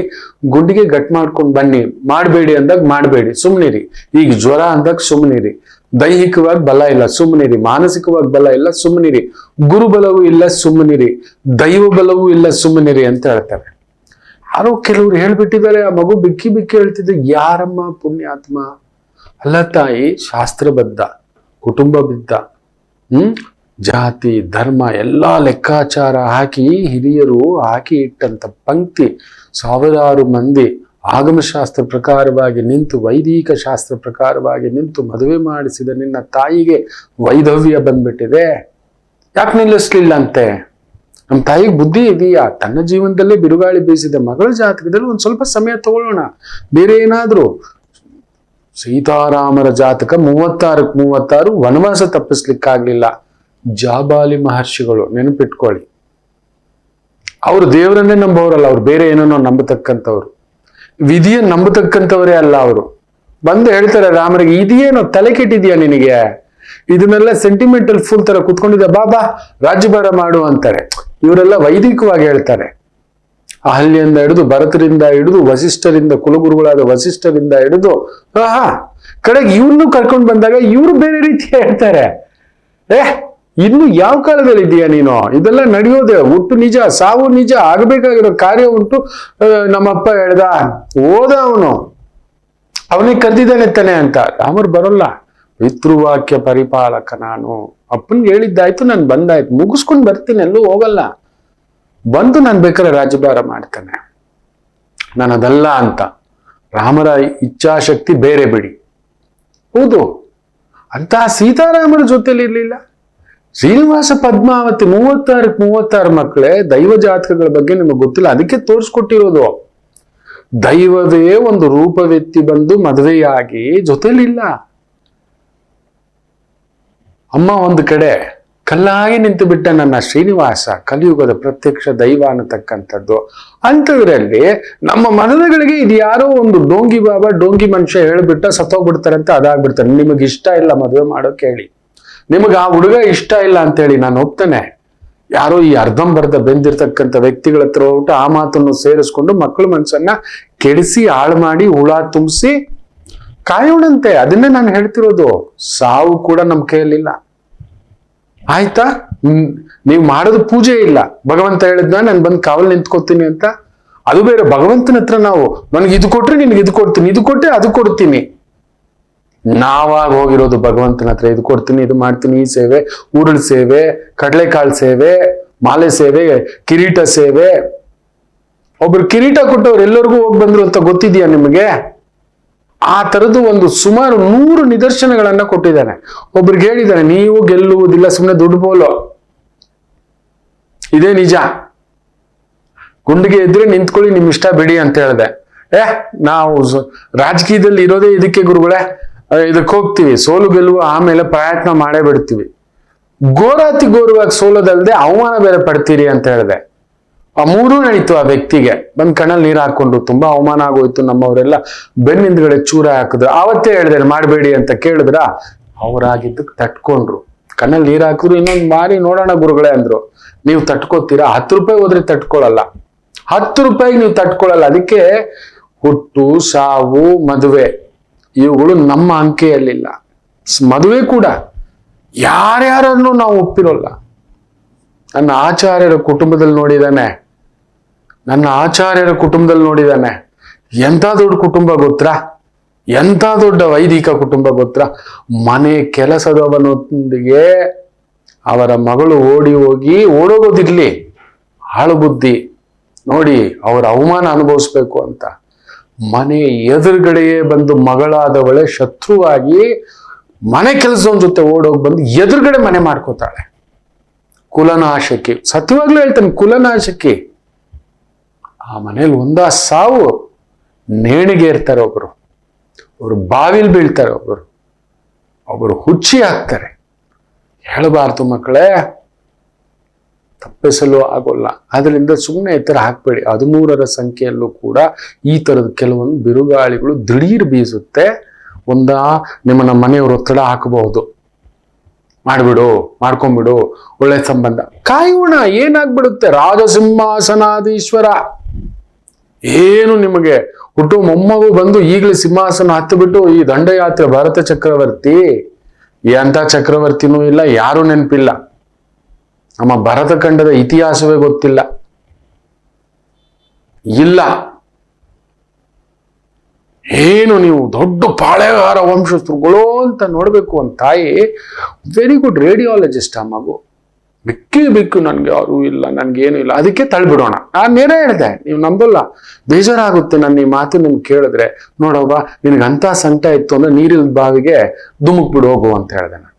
Speaker 1: ಗುಂಡಿಗೆ ಗಟ್ ಮಾಡ್ಕೊಂಡು ಬನ್ನಿ. ಮಾಡಬೇಡಿ ಅಂದಾಗ ಮಾಡಬೇಡಿ. ಸುಮ್ಮನಿರಿ ಈಗ ಜ್ವರ ಅಂದಾಗ ಸುಮ್ಮನಿರಿ ದೈಹಿಕವಾಗಿ ಬಲ ಇಲ್ಲ ಸುಮ್ಮನಿರಿ ಮಾನಸಿಕವಾಗಿ ಬಲ ಇಲ್ಲ ಸುಮ್ಮನಿರಿ ಗುರುಬಲವೂ ಇಲ್ಲ ಸುಮ್ಮನಿರಿ ದೈವ ಬಲವೂ ಇಲ್ಲ ಸುಮ್ಮನಿರಿ ಅಂತ ಹೇಳ್ತಾರೆ. ಯಾರೋ ಕೆಲವ್ರು ಹೇಳ್ಬಿಟ್ಟಿದ್ದಾರೆ, ಆ ಮಗು ಬಿಕ್ಕಿ ಬಿಕ್ಕಿ ಹೇಳ್ತಿದ್ದೆ, ಯಾರಮ್ಮ ಪುಣ್ಯಾತ್ಮ? ಅಲ್ಲ ತಾಯಿ, ಶಾಸ್ತ್ರಬದ್ಧ ಕುಟುಂಬ ಬಿದ್ದ ಜಾತಿ, ಧರ್ಮ, ಎಲ್ಲಾ ಲೆಕ್ಕಾಚಾರ ಹಾಕಿ ಹಿರಿಯರು ಹಾಕಿ ಇಟ್ಟಂತ ಪಂಕ್ತಿ ಸಾವಿರಾರು ಮಂದಿ ಆಗಮಶಾಸ್ತ್ರ ಪ್ರಕಾರವಾಗಿ ನಿಂತು, ವೈದಿಕ ಶಾಸ್ತ್ರ ಪ್ರಕಾರವಾಗಿ ನಿಂತು ಮದುವೆ ಮಾಡಿಸಿದ ನಿನ್ನ ತಾಯಿಗೆ ವೈಧವ್ಯ ಬಂದ್ಬಿಟ್ಟಿದೆ. ಯಾಕೆ ನಿಲ್ಲಿಸ್ಲಿಲ್ಲ ಅಂತೆ ನಮ್ಮ ತಾಯಿಗೆ ಬುದ್ಧಿ ಇದೆಯಾ? ತನ್ನ ಜೀವನದಲ್ಲೇ ಬಿರುಗಾಳಿ ಬೀಸಿದ ಮಗಳ ಜಾತಕದಲ್ಲಿ ಒಂದು ಸ್ವಲ್ಪ ಸಮಯ ತಗೊಳ್ಳೋಣ. ಬೇರೆ ಏನಾದ್ರೂ ಸೀತಾರಾಮರ ಜಾತಕ ಮೂವತ್ತಾರಕ್ಕೆ ಮೂವತ್ತಾರು ವನವಾಸ ತಪ್ಪಿಸ್ಲಿಕ್ಕಾಗ್ಲಿಲ್ಲ. ಜಾಬಾಲಿ ಮಹರ್ಷಿಗಳು, ನೆನಪಿಟ್ಕೊಳ್ಳಿ. ಅವರು ದೇವರನ್ನೇ ನಂಬೋರಲ್ಲ ಅವ್ರು ಬೇರೆ ಏನನ್ನೋ ನಂಬತಕ್ಕಂಥವ್ರು. ವಿಧಿಯ ನಂಬತಕ್ಕಂಥವರೇ ಅಲ್ಲ ಅವರು. ಬಂದು ಹೇಳ್ತಾರೆ, ರಾಮರಿಗೆ, ಇದೇನೋ ತಲೆ ಕೆಟ್ಟಿದ್ಯಾ ನಿನಗೆ? ಇದನ್ನೆಲ್ಲ ಸೆಂಟಿಮೆಂಟಲ್ ಫುಲ್ ತರ ಕುತ್ಕೊಂಡಿದ್ದ ಬಾಬಾ ರಾಜ್ಯಭಾರ ಮಾಡು ಅಂತಾರೆ. ಇವರೆಲ್ಲ ವೈದಿಕವಾಗಿ ಹೇಳ್ತಾರೆ. ಅಹಲ್ಯದಿಂದ ಹಿಡಿದು ಭರತರಿಂದ ಹಿಡಿದು ವಸಿಷ್ಠರಿಂದ ಕುಲಗುರುಗಳಾದ ವಸಿಷ್ಠರಿಂದ ಹಿಡಿದು, ಆಹಾ, ಕಡೆಗೆ ಇವ್ರನ್ನು ಕರ್ಕೊಂಡು ಬಂದಾಗ ಇವ್ರು ಬೇರೆ ರೀತಿ ಹೇಳ್ತಾರೆ. ಏ, ಇನ್ನು ಯಾವ ಕಾಲದಲ್ಲಿ ಇದೆಯಾ ನೀನು? ಇದೆಲ್ಲ ನಡೆಯೋದೆ ಹುಟ್ಟು ನಿಜ, ಸಾವು ನಿಜ, ಆಗಬೇಕಾಗಿರೋ ಕಾರ್ಯ ಉಂಟು ನಮ್ಮಪ್ಪ ಹೇಳ್ದ. ಓದ ಅವನು. ಅವನಿಗೆ ಕರೆದಿದ್ದಾನೆ ತಾನೆ ಅಂತ. ರಾಮರು ಬರೋಲ್ಲ. ಪಿತೃವಾಕ್ಯ ಪರಿಪಾಲಕ ನಾನು. ಅಪ್ಪನ್ಗೆ ಹೇಳಿದ್ದಾಯ್ತು, ನಾನು ಬಂದಾಯ್ತು. ಮುಗಿಸ್ಕೊಂಡು ಬರ್ತೀನಿ, ಎಲ್ಲೂ ಹೋಗಲ್ಲ. ಬಂದು ನಾನು ಬೇಕಾದ್ರೆ ರಾಜ್ಯಭಾರ ಮಾಡ್ತೇನೆ. ನಾನು ಅದಲ್ಲ ಅಂತ. ರಾಮರ ಇಚ್ಛಾಶಕ್ತಿ ಬೇರೆ ಬಿಡಿ. ಹೌದು. ಅಂತಹ ಸೀತಾರಾಮರ ಜೊತೆಲಿ ಇರ್ಲಿಲ್ಲ. ಶ್ರೀನಿವಾಸ ಪದ್ಮಾವತಿ ಮೂವತ್ತಾರಕ್ಕೆ ಮೂವತ್ತಾರು ಮಕ್ಕಳೇ ದೈವ ಜಾತಕಗಳ ಬಗ್ಗೆ ನಿಮಗೆ ಗೊತ್ತಿಲ್ಲ. ಅದಕ್ಕೆ ತೋರಿಸ್ಕೊಟ್ಟಿರೋದು. ದೈವವೇ ಒಂದು ರೂಪವೆತ್ತಿ ಬಂದು ಮದುವೆಯಾಗಿ ಜೊತೆಲಿಲ್ಲ. ಅಮ್ಮ ಒಂದು ಕಡೆ. ಕಲ್ಲಾಗಿ ನಿಂತು ಬಿಟ್ಟ ನನ್ನ ಶ್ರೀನಿವಾಸ ಕಲಿಯುಗದ ಪ್ರತ್ಯಕ್ಷ ದೈವ ಅನ್ನತಕ್ಕಂಥದ್ದು. ಅಂಥದ್ರಲ್ಲಿ ನಮ್ಮ ಮನದಗಳಿಗೆ ಇದು ಯಾರೋ ಒಂದು ಡೋಂಗಿ ಬಾಬಾ, ಡೋಂಗಿ ಮನುಷ್ಯ ಹೇಳ್ಬಿಟ್ಟ ಸತ್ತೋಗ್ಬಿಡ್ತಾರೆ ಅಂತ ಅದಾಗ್ಬಿಡ್ತಾರೆ. ನಿಮಗೆ ಇಷ್ಟ ಇಲ್ಲ ಮದುವೆ ಮಾಡೋಕೆ ಹೇಳಿ. ನಿಮಗೆ ಆ ಹುಡುಗ ಇಷ್ಟ ಇಲ್ಲ ಅಂತೇಳಿ ನಾನು ಒಪ್ತೇನೆ ಯಾರೋ ಈ ಅರ್ಧಂಬರ್ಧ ಬೆಂದಿರ್ತಕ್ಕಂಥ ವ್ಯಕ್ತಿಗಳ ಹತ್ರ ಹೋಗ್ಬಿಟ್ಟು ಆ ಮಾತನ್ನು ಸೇರಿಸ್ಕೊಂಡು ಮಕ್ಕಳ ಮನಸ್ಸನ್ನ ಕೆಡಿಸಿ ಹಾಳು ಮಾಡಿ ಹುಳ ತುಂಬಿಸಿ ಕಾಯೋಣಂತೆ. ಅದನ್ನೇ ನಾನು ಹೇಳ್ತಿರೋದು. ಸಾವು ಕೂಡ ನಮ್ಮ ಕೈಯಲ್ಲಿಲ್ಲ. ಆಯ್ತಾ? ನೀವು ಮಾಡೋದು ಪೂಜೆ ಇಲ್ಲ. ಭಗವಂತ ಹೇಳಿದ್ನ, ನಾನು ಬಂದು ಕಾವಲ್ ನಿಂತ್ಕೋತೀನಿ ಅಂತ. ಅದು ಬೇರೆ, ಭಗವಂತನ ಹತ್ರ ನಾವು, ನನಗೆ ಇದು ಕೊಟ್ರೆ ನಿನ್ಗೆ ಇದು ಕೊಡ್ತೀನಿ, ಇದು ಕೊಟ್ಟರೆ ಅದು ಕೊಡ್ತೀನಿ. ನಾವಾಗ ಹೋಗಿರೋದು ಭಗವಂತನ ಹತ್ರ, ಇದು ಕೊಡ್ತೀನಿ, ಇದು ಮಾಡ್ತೀನಿ, ಈ ಸೇವೆ ಉರುಳು ಸೇವೆ, ಕಡಲೆಕಾಳು ಸೇವೆ, ಮಾಲೆ ಸೇವೆ, ಕಿರೀಟ ಸೇವೆ. ಒಬ್ರು ಕಿರೀಟ ಕೊಟ್ಟವ್ರು ಎಲ್ಲರಿಗೂ ಹೋಗಿ ಬಂದ್ರು ಅಂತ ಗೊತ್ತಿದೆಯಾ ನಿಮಗೆ? ಆ ತರದ್ದು ಒಂದು ಸುಮಾರು ನೂರು ನಿದರ್ಶನಗಳನ್ನ ಕೊಟ್ಟಿದ್ದಾನೆ. ಒಬ್ರಿಗೆ ಹೇಳಿದ್ದಾನೆ, ನೀವು ಗೆಲ್ಲುವುದಿಲ್ಲ ಸುಮ್ಮನೆ ದುಡ್ಡು ಬೋಲು ಇದೇ ನಿಜ. ಗುಂಡಿಗೆ ಇದ್ರೆ ನಿಂತ್ಕೊಳ್ಳಿ, ನಿಮ್ ಇಷ್ಟ ಬಿಡಿ ಅಂತ ಹೇಳಿದೆ. ಏ, ನಾವು ರಾಜಕೀಯದಲ್ಲಿ ಇರೋದೇ ಇದಕ್ಕೆ ಗುರುಗಳೇ. ಇದಕ್ಕೆ ಹೋಗ್ತೀವಿ. ಸೋಲು ಗೆಲ್ಲುವ ಆಮೇಲೆ ಪ್ರಯತ್ನ ಮಾಡೇ ಬಿಡ್ತೀವಿ. ಘೋರಾತಿ ಗೌರವಾಗಿ ಸೋಲೋದಲ್ಲದೆ ಅವಮಾನ ಬೇರೆ ಪಡ್ತೀರಿ ಅಂತ ಹೇಳಿದೆ. ಆ ಮೂರೂ ನಡೀತು ಆ ವ್ಯಕ್ತಿಗೆ. ಬಂದ್ ಕಣ್ಣಲ್ಲಿ ನೀರು ಹಾಕೊಂಡು ತುಂಬಾ ಅವಮಾನ ಆಗೋಯ್ತು. ನಮ್ಮವರೆಲ್ಲ ಬೆನ್ನಿಂದ್ಗಡೆ ಚೂರ ಹಾಕಿದ್ರು. ಆವತ್ತೇ ಹೇಳ್ದೆ ಮಾಡಬೇಡಿ ಅಂತ ಕೇಳಿದ್ರ? ಅವರಾಗಿದ್ದಕ್ಕೆ ತಟ್ಕೊಂಡ್ರು. ಕಣ್ಣಲ್ಲಿ ನೀರು ಹಾಕಿದ್ರು. ಇನ್ನೊಂದು ಮಾರಿ ನೋಡೋಣ ಗುರುಗಳೇ ಅಂದ್ರು. ನೀವು ತಟ್ಕೋತೀರಾ? ಹತ್ತು ರೂಪಾಯಿ ಹೋದ್ರೆ ತಟ್ಕೊಳಲ್ಲ. ಹತ್ತು ರೂಪಾಯಿಗೆ ನೀವು ತಟ್ಕೊಳಲ್ಲ. ಅದಕ್ಕೆ ಹುಟ್ಟು, ಸಾವು, ಮದುವೆ, ಇವುಗಳು ನಮ್ಮ ಅಂಕೆಯಲ್ಲಿಲ್ಲ. ಮದುವೆ ಕೂಡ ಯಾರ್ಯಾರನ್ನು ನಾವು ಒಪ್ಪಿರೋಲ್ಲ. ನನ್ನ ಆಚಾರ್ಯರ ಕುಟುಂಬದಲ್ಲಿ ನೋಡಿದಾನೆ. ನನ್ನ ಆಚಾರ್ಯರ ಕುಟುಂಬದಲ್ಲಿ ನೋಡಿದ್ದಾನೆ. ಎಂಥ ದೊಡ್ಡ ಕುಟುಂಬ ಗೊತ್ತಾ? ಎಂಥ ದೊಡ್ಡ ವೈದಿಕ ಕುಟುಂಬ ಗೊತ್ತಾ? ಮನೆ ಕೆಲಸದವನೊಂದಿಗೆ ಅವರ ಮಗಳು ಓಡಿ ಹೋಗಿ ಓಡೋಗೋದಿರ್ಲಿ. ಹಾಳು ಬುದ್ಧಿ. ನೋಡಿ, ಅವರ ಅವಮಾನ ಅನುಭವಿಸ್ಬೇಕು ಅಂತ. ಮನೆ ಎದುರುಗಡೆಯೇ ಬಂದು ಮಗಳಾದವಳೆ ಶತ್ರುವಾಗಿ ಮನೆ ಕೆಲಸದವನ ಜೊತೆ ಓಡೋಗಿ ಬಂದು ಎದುರುಗಡೆ ಮನೆ ಮಾಡ್ಕೋತಾಳೆ. ಕುಲನಾಶಕಿ. ಸತ್ಯವಾಗ್ಲೂ ಹೇಳ್ತಾನೆ, ಕುಲನಾಶಕಿ. ಆ ಮನೇಲಿ ಒಂದ ಸಾವು ನೇಣಿಗೆ ಇರ್ತಾರೆ ಒಬ್ರು. ಅವರು ಬಾವಿಲಿ ಬೀಳ್ತಾರೆ ಒಬ್ರು. ಒಬ್ರು ಹುಚ್ಚಿ ಹಾಕ್ತಾರೆ ಹೇಳಬಾರ್ದು ಮಕ್ಕಳೇ. ತಪ್ಪಿಸಲು ಆಗೋಲ್ಲ. ಅದರಿಂದ ಸುಮ್ಮನೆ ಎತ್ತರ ಹಾಕ್ಬೇಡಿ. ಹದಿಮೂರರ ಸಂಖ್ಯೆಯಲ್ಲೂ ಕೂಡ ಈ ತರದ ಕೆಲವೊಂದು ಬಿರುಗಾಳಿಗಳು ದಿಢೀರ್ ಬೀಸುತ್ತೆ. ಒಂದ ನಿಮ್ಮನ್ನ ಮನೆಯವರು ಒತ್ತಡ ಹಾಕಬಹುದು. ಮಾಡಿಬಿಡು, ಮಾಡ್ಕೊಂಬಿಡು, ಒಳ್ಳೆ ಸಂಬಂಧ. ಕಾಯೋಣ, ಏನಾಗ್ಬಿಡುತ್ತೆ? ರಾಜಸಿಂಹಾಸನಾದೀಶ್ವರ ಏನು ನಿಮಗೆ? ಹುಟ್ಟು ಮೊಮ್ಮಗು ಬಂದು ಈಗಲೇ ಸಿಂಹಾಸನ ಹತ್ತು ಬಿಟ್ಟು ಈ ದಂಡಯಾತ್ರೆ ಭರತ ಚಕ್ರವರ್ತಿ. ಎಂಥ ಚಕ್ರವರ್ತಿನೂ ಇಲ್ಲ, ಯಾರೂ ನೆನಪಿಲ್ಲ. ನಮ್ಮ ಭರತ ಖಂಡದ ಇತಿಹಾಸವೇ ಗೊತ್ತಿಲ್ಲ. ಇಲ್ಲ. ಏನು ನೀವು ದೊಡ್ಡ ಪಾಳೆಗಾರ ವಂಶಸ್ಥರುಗಳು ಅಂತ ನೋಡಬೇಕು ಅಂತ ತಾಯಿ. ವೆರಿ ಗುಡ್ ರೇಡಿಯಾಲಜಿಸ್ಟ್ ಆ ಮಗು. ಬಿಕ್ಕಿ ಬಿಕ್ಕು ನನಗೆ ಯಾರು ಇಲ್ಲ, ನನಗೇನು ಇಲ್ಲ. ಅದಕ್ಕೆ ತಳ್ಬಿಡೋಣ. ನಾನು ನೇರ ಹೇಳಿದೆ, ನೀವು ನಂಬಲ್ಲ. ಬೇಜಾರಾಗುತ್ತೆ ನನ್ನ ಈ ಮಾತು ನಿಮ್ಗೆ ಕೇಳಿದ್ರೆ. ನೋಡವ್ವ, ನಿನಗೆ ಅಂತ ಸಂಕಟ ಇತ್ತು ಅಂದ್ರೆ ನೀರಿನ ಬಾವಿಗೆ ಧುಮುಕ್ ಬಿಡು ಹೋಗು ಅಂತ ಹೇಳಿದೆ ನಾನು.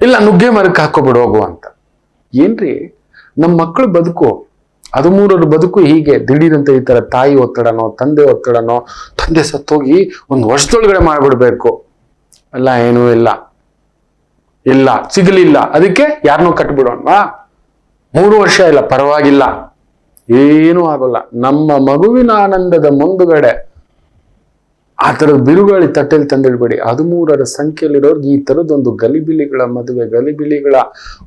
Speaker 1: ಇಲ್ಲ, ನುಗ್ಗೆ ಮರಕ್ಕೆ ಹಾಕೋಬಿಡು ಹೋಗು ಅಂತ. ಏನ್ರಿ? ನಮ್ಮ ಮಕ್ಕಳು ಬದುಕು ಹದಿಮೂರರ ಬದುಕು ಹೀಗೆ. ದಿಢೀರಂತ ಈ ತರ ತಾಯಿ ಒತ್ತಡನೋ, ತಂದೆ ಒತ್ತಡನೋ, ತಂದೆ ಸತ್ತೋಗಿ ಒಂದು ವರ್ಷದೊಳಗಡೆ ಮಾಡ್ಬಿಡ್ಬೇಕು. ಅಲ್ಲ, ಏನೂ ಇಲ್ಲ. ಇಲ್ಲ, ಸಿಗಲಿಲ್ಲ. ಅದಕ್ಕೆ ಯಾರನ್ನೂ ಕಟ್ಬಿಡೋಣವಾ? ಮೂರು ವರ್ಷ ಇಲ್ಲ, ಪರವಾಗಿಲ್ಲ. ಏನೂ ಆಗೋಲ್ಲ. ನಮ್ಮ ಮಗುವಿನ ಆನಂದದ ಮುಂದುಗಡೆ ಆ ಥರದ ಬಿರುಗಾಳಿ ತಟ್ಟೆಯಲ್ಲಿ ತಂದಿಡ್ಬೇಡಿ. ಹದಿಮೂರರ ಸಂಖ್ಯೆಯಲ್ಲಿರೋರ್ಗೆ ಈ ಥರದೊಂದು ಗಲಿಬಿಲಿಗಳ ಮದುವೆ, ಗಲಿಬಿಲಿಗಳ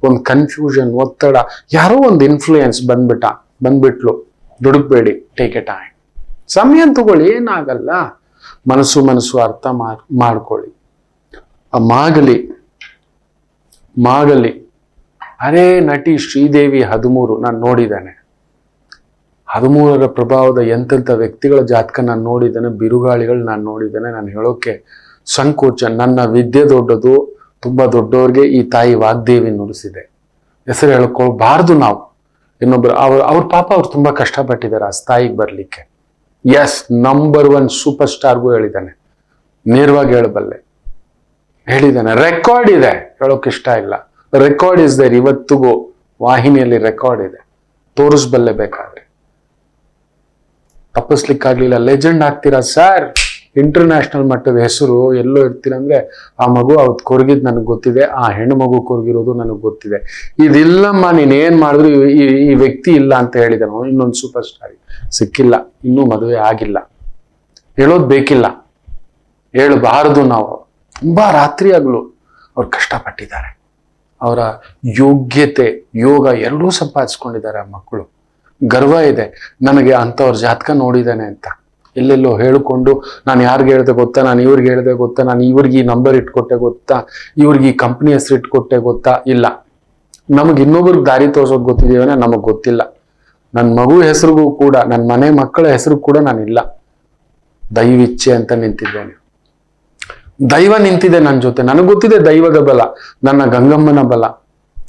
Speaker 1: ಒಂದು ಕನ್ಫ್ಯೂಷನ್ ಒತ್ತಡ, ಯಾರೋ ಒಂದು ಇನ್ಫ್ಲೂಯೆನ್ಸ್ ಬಂದ್ಬಿಟ್ಟ, ಬಂದ್ಬಿಟ್ಲು. ದುಡುಕ್ಬೇಡಿ. ಟೇಕ್ ಎ ಟೈಮ್ ಸಮಯ ತಗೊಳ್ಳಿ. ಏನಾಗಲ್ಲ. ಮನಸ್ಸು ಮನಸ್ಸು ಅರ್ಥ ಮಾಡ್ ಮಾಡ್ಕೊಳ್ಳಿ. ಮಾಗಲಿ ಮಾಗಲಿ. ಅರೇ ನಟಿ ಶ್ರೀದೇವಿ ಹದಿಮೂರು, ನಾನು ನೋಡಿದ್ದೇನೆ. ಹದಿಮೂರರ ಪ್ರಭಾವದ ಎಂತೆಂಥ ವ್ಯಕ್ತಿಗಳ ಜಾತಕ ನಾನು ನೋಡಿದ್ದೇನೆ, ಬಿರುಗಾಳಿಗಳು ನಾನು ನೋಡಿದ್ದೇನೆ. ನಾನು ಹೇಳೋಕೆ ಸಂಕೋಚ. ನನ್ನ ವಿದ್ಯೆ ದೊಡ್ಡದು, ತುಂಬ ದೊಡ್ಡವ್ರಿಗೆ ಈ ತಾಯಿ ವಾಗ್ದೇವಿ ನುಡಿಸಿದೆ. ಹೆಸರು ಹೇಳ್ಕೊಳ್ಬಾರ್ದು ನಾವು. ಇನ್ನೊಬ್ರು, ಅವ್ರ ಅವ್ರ ಪಾಪ ಅವ್ರು ತುಂಬ ಕಷ್ಟಪಟ್ಟಿದ್ದಾರೆ ಆ ತಾಯಿಗೆ ಬರಲಿಕ್ಕೆ. ಎಸ್ ನಂಬರ್ ಒನ್ ಸೂಪರ್ ಸ್ಟಾರ್ಗೂ ಹೇಳಿದ್ದಾನೆ. ನೇರವಾಗಿ ಹೇಳಬಲ್ಲೆ. ಹೇಳಿದ್ದಾನೆ ರೆಕಾರ್ಡ್ ಇದೆ. ಹೇಳೋಕೆ ಇಷ್ಟ ಇಲ್ಲ. ರೆಕಾರ್ಡ್ ಇಸ್ ದೇರ್ ಇವತ್ತಿಗೂ ವಾಹಿನಿಯಲ್ಲಿ ರೆಕಾರ್ಡ್ ಇದೆ. ತೋರಿಸ್ಬಲ್ಲೆ ಬೇಕಾದ್ರೆ. ತಪ್ಪಿಸ್ಲಿಕ್ಕಾಗ್ಲಿಲ್ಲ. ಲೆಜೆಂಡ್ ಆಗ್ತೀರಾ ಸರ್? ಇಂಟರ್ನ್ಯಾಷನಲ್ ಮಟ್ಟದ ಹೆಸರು ಎಲ್ಲೋ ಇರ್ತೀರಂದ್ರೆ ಆ ಮಗು ಅವತ್ತು ಕೊರಗಿದ್ ನನಗೆ ಗೊತ್ತಿದೆ, ಆ ಹೆಣ್ಣು ಮಗು ಕೊರಗಿರೋದು ನನಗೆ ಗೊತ್ತಿದೆ. ಇದಿಲ್ಲಮ್ಮ, ನೀನ್ ಏನ್ ಮಾಡಿದ್ರು ಈ- ವ್ಯಕ್ತಿ ಇಲ್ಲ ಅಂತ ಹೇಳಿದ ನಾವು ಇನ್ನೊಂದು ಸೂಪರ್ ಸ್ಟಾರ್ ಸಿಕ್ಕಿಲ್ಲ, ಇನ್ನೂ ಮದುವೆ ಆಗಿಲ್ಲ. ಹೇಳೋದು ಬೇಕಿಲ್ಲ. ಹೇಳಬಾರದು ನಾವು. ತುಂಬಾ ರಾತ್ರಿ ಆಗ್ಲು ಅವ್ರು ಕಷ್ಟಪಟ್ಟಿದ್ದಾರೆ. ಅವರ ಯೋಗ್ಯತೆ, ಯೋಗ ಎರಡೂ ಸಂಪಾದಿಸ್ಕೊಂಡಿದ್ದಾರೆ ಆ ಮಕ್ಕಳು. ಗರ್ವ ಇದೆ, ನನಗೆ ಅಂಥವ್ರ ಜಾತಕ ನೋಡಿದ್ದಾನೆ ಅಂತ. ಎಲ್ಲೆಲ್ಲೋ ಹೇಳಿಕೊಂಡು, ನಾನು ಯಾರಿಗೆ ಹೇಳ್ದೆ ಗೊತ್ತಾ, ನಾನು ಇವ್ರಿಗೆ ಹೇಳ್ದೆ ಗೊತ್ತಾ, ನಾನು ಇವ್ರಿಗೆ ಈ ನಂಬರ್ ಇಟ್ಕೊಟ್ಟೆ ಗೊತ್ತಾ, ಇವ್ರಿಗೆ ಈ ಕಂಪ್ನಿ ಹೆಸರು ಇಟ್ಕೊಟ್ಟೆ ಗೊತ್ತಾ, ಇಲ್ಲ. ನಮಗೆ ಇನ್ನೊಬ್ರಿಗೆ ದಾರಿ ತೋರ್ಸೋದು ಗೊತ್ತಿದೀವನೇ ನಮಗೆ ಗೊತ್ತಿಲ್ಲ. ನನ್ನ ಮಗು ಹೆಸರಿಗೂ ಕೂಡ ನನ್ನ ಮನೆ ಮಕ್ಕಳ ಹೆಸರು ಕೂಡ ನಾನಿಲ್ಲ. ದೈವಿಚ್ಛೆ ಅಂತ ನಿಂತಿದ್ದೇನೆ ದೈವ ನಿಂತಿದೆ ನನ್ನ ಜೊತೆ. ನನಗೆ ಗೊತ್ತಿದೆ ದೈವದ ಬಲ, ನನ್ನ ಗಂಗಮ್ಮನ ಬಲ,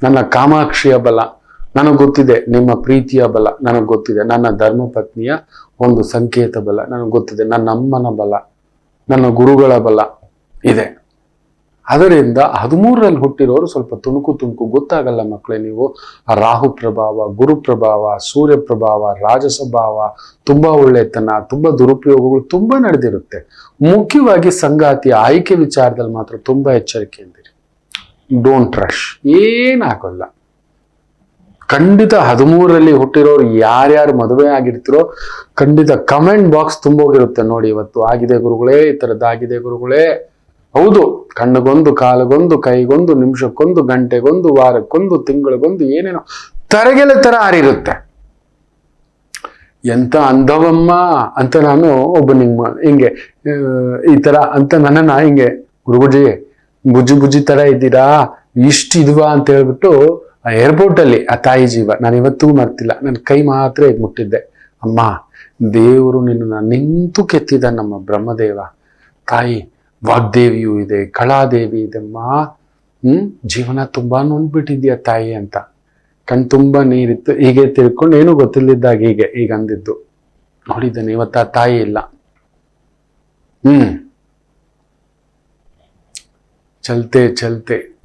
Speaker 1: ನನ್ನ ಕಾಮಾಕ್ಷಿಯ ಬಲ. ನನಗೆ ಗೊತ್ತಿದೆ ನಿಮ್ಮ ಪ್ರೀತಿಯ ಬಲ, ನನಗೆ ಗೊತ್ತಿದೆ ನನ್ನ ಧರ್ಮಪತ್ನಿಯ ಒಂದು ಸಂಕೇತ ಬಲ, ನನಗೆ ಗೊತ್ತಿದೆ ನನ್ನ ಅಮ್ಮನ ಬಲ, ನನ್ನ ಗುರುಗಳ ಬಲ ಇದೆ. ಅದರಿಂದ ಹದಿಮೂರರಲ್ಲಿ ಹುಟ್ಟಿರೋರು ಸ್ವಲ್ಪ ತುಣುಕು ತುಣುಕು ಗೊತ್ತಾಗಲ್ಲ ಮಕ್ಕಳೇ ನೀವು. ರಾಹು ಪ್ರಭಾವ, ಗುರು ಪ್ರಭಾವ, ಸೂರ್ಯ ಪ್ರಭಾವ ರಾಜಸ್ವಭಾವ ತುಂಬ ಒಳ್ಳೆತನ, ತುಂಬ ದುರುಪಯೋಗಗಳು ತುಂಬ ನಡೆದಿರುತ್ತೆ. ಮುಖ್ಯವಾಗಿ ಸಂಗಾತಿ ಆಯ್ಕೆ ವಿಚಾರದಲ್ಲಿ ಮಾತ್ರ ತುಂಬಾ ಎಚ್ಚರಿಕೆಯಿಂದಿರಿ ಡೋಂಟ್ ರಶ್ ಏನಾಗಲ್ಲ ಖಂಡಿತ ಹದಿಮೂರರಲ್ಲಿ ಹುಟ್ಟಿರೋರು ಯಾರ್ಯಾರು ಮದುವೆ ಆಗಿರ್ತಿರೋ ಖಂಡಿತ ಕಮೆಂಟ್ ಬಾಕ್ಸ್ ತುಂಬೋಗಿರುತ್ತೆ ನೋಡಿ ಇವತ್ತು. ಆಗಿದೆ ಗುರುಗಳೇ, ಈ ಥರದ್ದಾಗಿದೆ ಗುರುಗಳೇ. ಹೌದು ಕಣ್ಣಿಗೊಂದು ಕಾಲಿಗೊಂದು, ಕೈಗೊಂದು, ನಿಮಿಷಕ್ಕೊಂದು, ಗಂಟೆಗೊಂದು, ವಾರಕ್ಕೊಂದು, ತಿಂಗಳಿಗೊಂದು, ಏನೇನೋ. ತರಗೆಲೆ ತರ ಹಾರಿರುತ್ತೆ. ಎಂತ ಅಂದವಮ್ಮ ಅಂತ ನಾನು ಒಬ್ಬ ನಿಮ್ಮ ಹಿಂಗೆ ಈ ತರ ಅಂತ ನನ್ನನ್ನ ಹಿಂಗೆ ಗುರುಗುಜಿ ಬುಜ್ಜಿ ಬುಜ್ಜಿ ತರ ಇದ್ದೀರಾ? ಇಷ್ಟು ಇದ್ವಾ ಅಂತ ಹೇಳ್ಬಿಟ್ಟು, ಆ ಏರ್ಪೋರ್ಟ್ ಅಲ್ಲಿ, ಆ ತಾಯಿ ಜೀವ, ನಾನು ಇವತ್ತಿಗೂ ಮರ್ತಿಲ್ಲ. ನನ್ನ ಕೈ ಮಾತ್ರ ಇದ್ ಮುಟ್ಟಿದ್ದೆ. ಅಮ್ಮ, ದೇವರು ನಿನ್ನ ನಿಂತು ಕೆತ್ತಿದ ನಮ್ಮ ಬ್ರಹ್ಮದೇವ. ತಾಯಿ ವಾಗ್ದೇವಿಯೂ ಇದೆ ಕಳಾದೇವಿ ಇದೆಮ್ಮ ಹ್ಮ್? ಜೀವನ ತುಂಬಾ ನೊಂದ್ಬಿಟ್ಟಿದ್ಯಾ ತಾಯಿ ಅಂತ. ಕಣ್ ತುಂಬಾ ನೀರಿತ್ತು. ಹೀಗೆ ತಿಳ್ಕೊಂಡು ಏನೂ ಗೊತ್ತಿಲ್ಲದಾಗ ಹೀಗೆ ಈಗ ಅಂದಿದ್ದು. ನೋಡಿದ್ದಾನೆ, ಇವತ್ತ ತಾಯಿ ಇಲ್ಲ. ಹ್ಮ್. ಚಲ್ತೆ ಚಲ್ತೆ.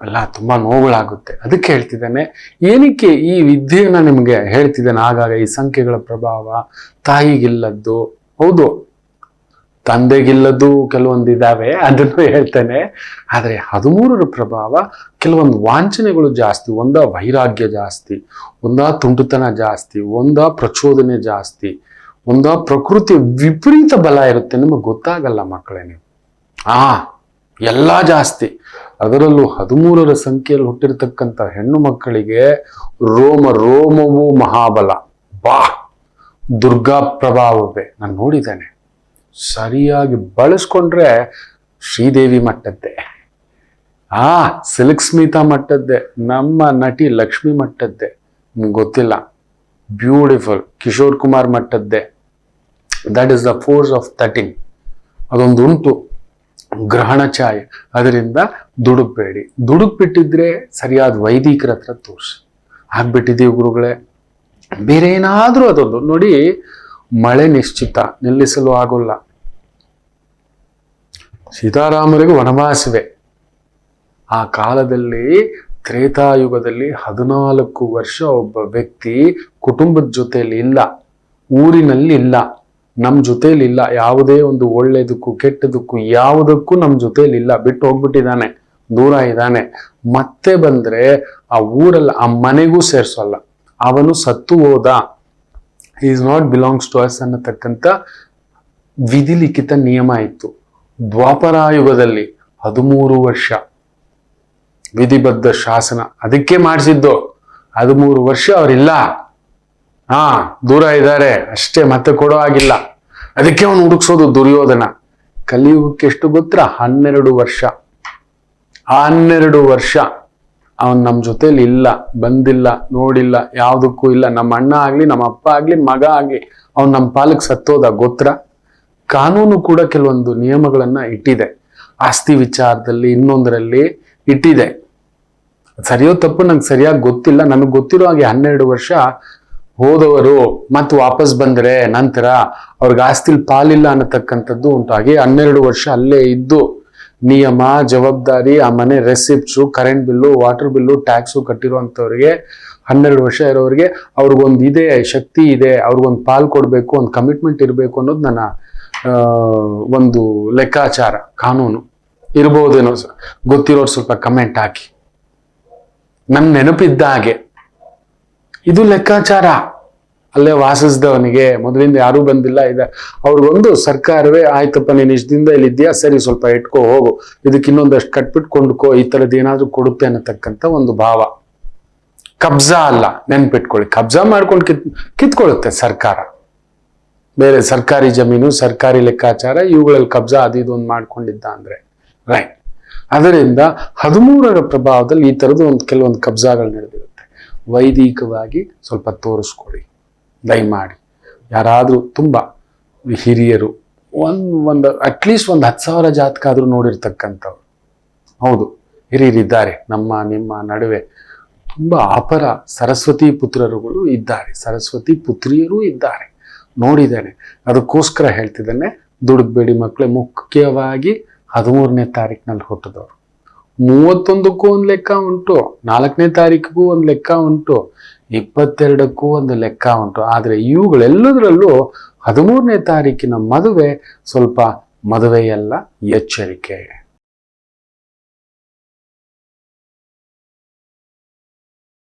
Speaker 1: ಅಲ್ಲ, ತುಂಬಾ ನೋವುಗಳಾಗುತ್ತೆ. ಅದಕ್ಕೆ ಹೇಳ್ತಿದ್ದಾನೆ, ಏನಕ್ಕೆ ಈ ವಿದ್ಯೆಯನ್ನ ನಿಮ್ಗೆ ಹೇಳ್ತಿದ್ದಾನೆ? ಆಗಾಗ ಈ ಸಂಖ್ಯೆಗಳ ಪ್ರಭಾವ ತಾಯಿಗಿಲ್ಲದ್ದು. ಹೌದು. ತಂದೆಗಿಲ್ಲದ್ದು ಕೆಲವೊಂದು ಇದಾವೆ ಅದನ್ನು ಹೇಳ್ತೇನೆ. ಆದರೆ ಹದಿಮೂರರ ಪ್ರಭಾವ ಕೆಲವೊಂದು ವಾಂಛನೆಗಳು ಜಾಸ್ತಿ, ಒಂದ ವೈರಾಗ್ಯ ಜಾಸ್ತಿ, ಒಂದ ತುಂಟುತನ ಜಾಸ್ತಿ, ಒಂದ ಪ್ರಚೋದನೆ ಜಾಸ್ತಿ, ಒಂದ ಪ್ರಕೃತಿ ವಿಪರೀತ ಬಲ ಇರುತ್ತೆ. ನಿಮಗೆ ಗೊತ್ತಾಗಲ್ಲ ಮಕ್ಕಳೇನೆ ಆ, ಎಲ್ಲ ಜಾಸ್ತಿ. ಅದರಲ್ಲೂ ಹದಿಮೂರರ ಸಂಖ್ಯೆಯಲ್ಲಿ ಹುಟ್ಟಿರ್ತಕ್ಕಂಥ ಹೆಣ್ಣು ಮಕ್ಕಳಿಗೆ ರೋಮ, ರೋಮವು ಮಹಾಬಲ. ಬಾ, ದುರ್ಗಾ ಪ್ರಭಾವವೇ. ನಾನು ನೋಡಿದ್ದೇನೆ. ಸರಿಯಾಗಿ ಬಳಸ್ಕೊಂಡ್ರೆ ಶ್ರೀದೇವಿ ಮಟ್ಟದ್ದೇ. ಆ ಸಿಲ್ಕ್ ಸ್ಮಿತಾ ಮಟ್ಟದ್ದೇ, ನಮ್ಮ ನಟಿ ಲಕ್ಷ್ಮಿ ಮಟ್ಟದ್ದೆ. ಗೊತ್ತಿಲ್ಲ, beautiful Kishore Kumar ಮಟ್ಟದ್ದೇ. That is the force of nothing ಅದೊಂದು ಉಂಟು, ಗ್ರಹಣ ಛಾಯ್. ಅದರಿಂದ ದುಡುಕ್ಬೇಡಿ. ದುಡುಕ್ಬಿಟ್ಟಿದ್ರೆ ಸರಿಯಾದ ವೈದಿಕರ ಹತ್ರ ತೋರಿಸಿ. ಆಗ್ಬಿಟ್ಟಿದೀವಿ ಗುರುಗಳೇ. ಬೇರೆ ಏನಾದರೂ ಅದೊಂದು. ನೋಡಿ ಮಳೆ ನಿಶ್ಚಿತ, ನಿಲ್ಲಿಸಲು ಆಗೋಲ್ಲ. ಸೀತಾರಾಮರಿಗೂ ವನವಾಸವೇ. ಆ ಕಾಲದಲ್ಲಿ, ತ್ರೇತಾಯುಗದಲ್ಲಿ ಹದಿನಾಲ್ಕು ವರ್ಷ ಒಬ್ಬ ವ್ಯಕ್ತಿ ಕುಟುಂಬದ ಜೊತೆಯಲ್ಲಿ ಇಲ್ಲ, ಊರಿನಲ್ಲಿ ಇಲ್ಲ ನಮ್ಮ ಜೊತೆಯಲ್ಲಿ ಇಲ್ಲ, ಯಾವುದೇ ಒಂದು ಒಳ್ಳೆಯದಕ್ಕೂ ಕೆಟ್ಟದಕ್ಕೂ ಯಾವುದಕ್ಕೂ ನಮ್ಮ ಜೊತೆಯಲ್ಲಿ ಇಲ್ಲ, ಬಿಟ್ಟು ಹೋಗ್ಬಿಟ್ಟಿದ್ದಾನೆ, ದೂರ ಇದ್ದಾನೆ. ಮತ್ತೆ ಬಂದ್ರೆ ಆ ಊರಲ್ಲ ಆ ಮನೆಗೂ ಸೇರಿಸೋಲ್ಲ, ಅವನು ಸತ್ತು ಹೋದ. Is not belongs to us ಅನ್ನತಕ್ಕಂಥ ವಿಧಿಲಿಖಿತ ನಿಯಮ ಇತ್ತು. ದ್ವಾಪರಾಯುಗದಲ್ಲಿ ಹದಿಮೂರು ವರ್ಷ ವಿಧಿಬದ್ಧ ಶಾಸನ. ಅದಕ್ಕೆ ಮಾಡಿಸಿದ್ದು ಹದಿಮೂರು ವರ್ಷ ಅವರಿಲ್ಲ. ಹಾ, ದೂರ ಇದ್ದಾರೆ. ಅಷ್ಟೇ ಮತ್ತೆ ಕೊಡೋ ಆಗಿಲ್ಲ ಅದಕ್ಕೆ ಅವನು ಹುಡುಕ್ಸೋದು ದುರ್ಯೋಧನ. ಕಲಿಯುಗಕ್ಕೆ ಎಷ್ಟು ಗೊತ್ತ? ಹನ್ನೆರಡು ವರ್ಷ. ಹನ್ನೆರಡು ವರ್ಷ. ಅವನ್ ನಮ್ಮ ಜೊತೆಲಿ ಇಲ್ಲ, ಬಂದಿಲ್ಲ, ನೋಡಿಲ್ಲ, ಯಾವುದಕ್ಕೂ ಇಲ್ಲ. ನಮ್ಮ ಅಣ್ಣ ಆಗ್ಲಿ ನಮ್ಮ ಅಪ್ಪ ಆಗ್ಲಿ, ಮಗ ಆಗ್ಲಿ, ಅವ್ನ್ ನಮ್ಮ ಪಾಲಕ್ ಸತ್ತೋದ ಗೋತ್ರ ಕಾನೂನು ಕೂಡ ಕೆಲವೊಂದು ನಿಯಮಗಳನ್ನ ಇಟ್ಟಿದೆ. ಆಸ್ತಿ ವಿಚಾರದಲ್ಲಿ ಇನ್ನೊಂದರಲ್ಲಿ ಇಟ್ಟಿದೆ. ಸರಿಯೋ ತಪ್ಪು ನಂಗೆ ಸರಿಯಾಗಿ ಗೊತ್ತಿಲ್ಲ. ನನಗೆ ಗೊತ್ತಿರೋ ಹಾಗೆ ಹನ್ನೆರಡು ವರ್ಷ ಹೋದವರು. ಮತ್ತೆ ವಾಪಸ್ ಬಂದ್ರೆ ನಂತರ ಅವ್ರಿಗೆ ಆಸ್ತಿಲಿ ಪಾಲಿಲ್ಲ ಅನ್ನತಕ್ಕಂಥದ್ದು ಉಂಟಾಗಿ ಹನ್ನೆರಡು ವರ್ಷ ಅಲ್ಲೇ ಇದ್ದು ನಿಯಮ, ಜವಾಬ್ದಾರಿ, ಆ ಮನೆ receipts current bill water bill tax ಕಟ್ಟಿರುವಂಥವ್ರಿಗೆ ಹನ್ನೆರಡು ವರ್ಷ ಇರೋರಿಗೆ ಅವ್ರಿಗೊಂದು ಇದೆ, ಶಕ್ತಿ ಇದೆ, ಅವ್ರಿಗೊಂದು ಪಾಲ್ ಕೊಡಬೇಕು, ಒಂದು ಕಮಿಟ್ಮೆಂಟ್ ಇರಬೇಕು ಅನ್ನೋದು ನನ್ನ ಒಂದು ಲೆಕ್ಕಾಚಾರ, ಕಾನೂನು. ಇರ್ಬೋದೇನೋ ಗೊತ್ತಿರೋರು ಸ್ವಲ್ಪ ಕಮೆಂಟ್ ಹಾಕಿ. ನನ್ನ ನೆನಪಿದ್ದ ಹಾಗೆ. ಇದು ಲೆಕ್ಕಾಚಾರ. ಅಲ್ಲೇ ವಾಸಿಸಿದವನಿಗೆ ಮೊದಲಿಂದ ಯಾರೂ ಬಂದಿಲ್ಲ. ಇದೆ ಅವ್ರಿಗೊಂದು ಸರ್ಕಾರವೇ, ಆಯ್ತಪ್ಪ, ನೀನು ಇಷ್ಟದಿಂದ ದಿನದ ಇಲ್ಲಿ ಇದೆಯಾ ಸರಿ, ಸ್ವಲ್ಪ ಇಟ್ಕೋ, ಹೋಗು. ಇದಕ್ಕೆ ಇನ್ನೊಂದಷ್ಟು ಕಟ್ಬಿಟ್ಟು ಕೊಂಡ್ಕೋ ಈ ಥರದ್ದು ಏನಾದರೂ ಕೊಡುತ್ತೆ ಅನ್ನತಕ್ಕಂಥ ಒಂದು ಭಾವ. ಕಬ್ಜಾ ಅಲ್ಲ, ನೆನ್ಪಿಟ್ಕೊಳ್ಳಿ. ಕಬ್ಜಾ ಮಾಡ್ಕೊಂಡು ಕಿತ್, ಕಿತ್ಕೊಳ್ಳುತ್ತೆ ಸರ್ಕಾರ. ಬೇರೆ ಸರ್ಕಾರಿ ಜಮೀನು, ಸರ್ಕಾರಿ ಲೆಕ್ಕಾಚಾರ, ಇವುಗಳಲ್ಲಿ ಕಬ್ಜಾ ಅದು ಇದು ಒಂದು ಮಾಡ್ಕೊಂಡಿದ್ದ ಅಂದ್ರೆ. ರೈಟ್ ಅದರಿಂದ ಹದಿಮೂರರ ಪ್ರಭಾವದಲ್ಲಿ ಈ ಥರದ್ದು ಒಂದು, ಕೆಲವೊಂದು ಕಬ್ಜಾಗಳು ನಡೆದಿರುತ್ತೆ. ವೈದಿಕವಾಗಿ ಸ್ವಲ್ಪ ತೋರಿಸ್ಕೊಡಿ. ದಯಮಾಡಿ. ಯಾರಾದರೂ ತುಂಬ ಹಿರಿಯರು, ಒಂದು ಒಂದು ಅಟ್ಲೀಸ್ಟ್ ಒಂದು ಹತ್ತು ಸಾವಿರ ಜಾತಕ ಆದರೂ ನೋಡಿರ್ತಕ್ಕಂಥವ್ರು. ಹೌದು, ಹಿರಿಯರಿದ್ದಾರೆ. ನಮ್ಮ, ನಿಮ್ಮ ನಡುವೆ ತುಂಬ ಅಪರ ಸರಸ್ವತಿ ಪುತ್ರರುಗಳು ಇದ್ದಾರೆ. ಸರಸ್ವತಿ ಪುತ್ರಿಯರು ಇದ್ದಾರೆ. ನೋಡಿದ್ದೇನೆ. ಅದಕ್ಕೋಸ್ಕರ ಹೇಳ್ತಿದ್ದೇನೆ, ದುಡುಕ್ಬೇಡಿ ಮಕ್ಕಳೇ ಮುಖ್ಯವಾಗಿ ಹದಿಮೂರನೇ ತಾರೀಕಿನಲ್ಲಿ ಹುಟ್ಟಿದವರು. ಮೂವತ್ತೊಂದಕ್ಕೂ ಒಂದು ಲೆಕ್ಕ ಉಂಟು. ನಾಲ್ಕನೇ ತಾರೀಕಿಗೂ ಒಂದು ಲೆಕ್ಕ ಉಂಟು. ಇಪ್ಪತ್ತೆರಡಕ್ಕೂ ಒಂದು ಲೆಕ್ಕ ಉಂಟು. ಆದರೆ ಇವುಗಳೆಲ್ಲದರಲ್ಲೂ ಹದಿಮೂರನೇ ತಾರೀಕಿನ ಮದುವೆ ಸ್ವಲ್ಪ ಮದುವೆಯಲ್ಲ ಎಚ್ಚರಿಕೆ.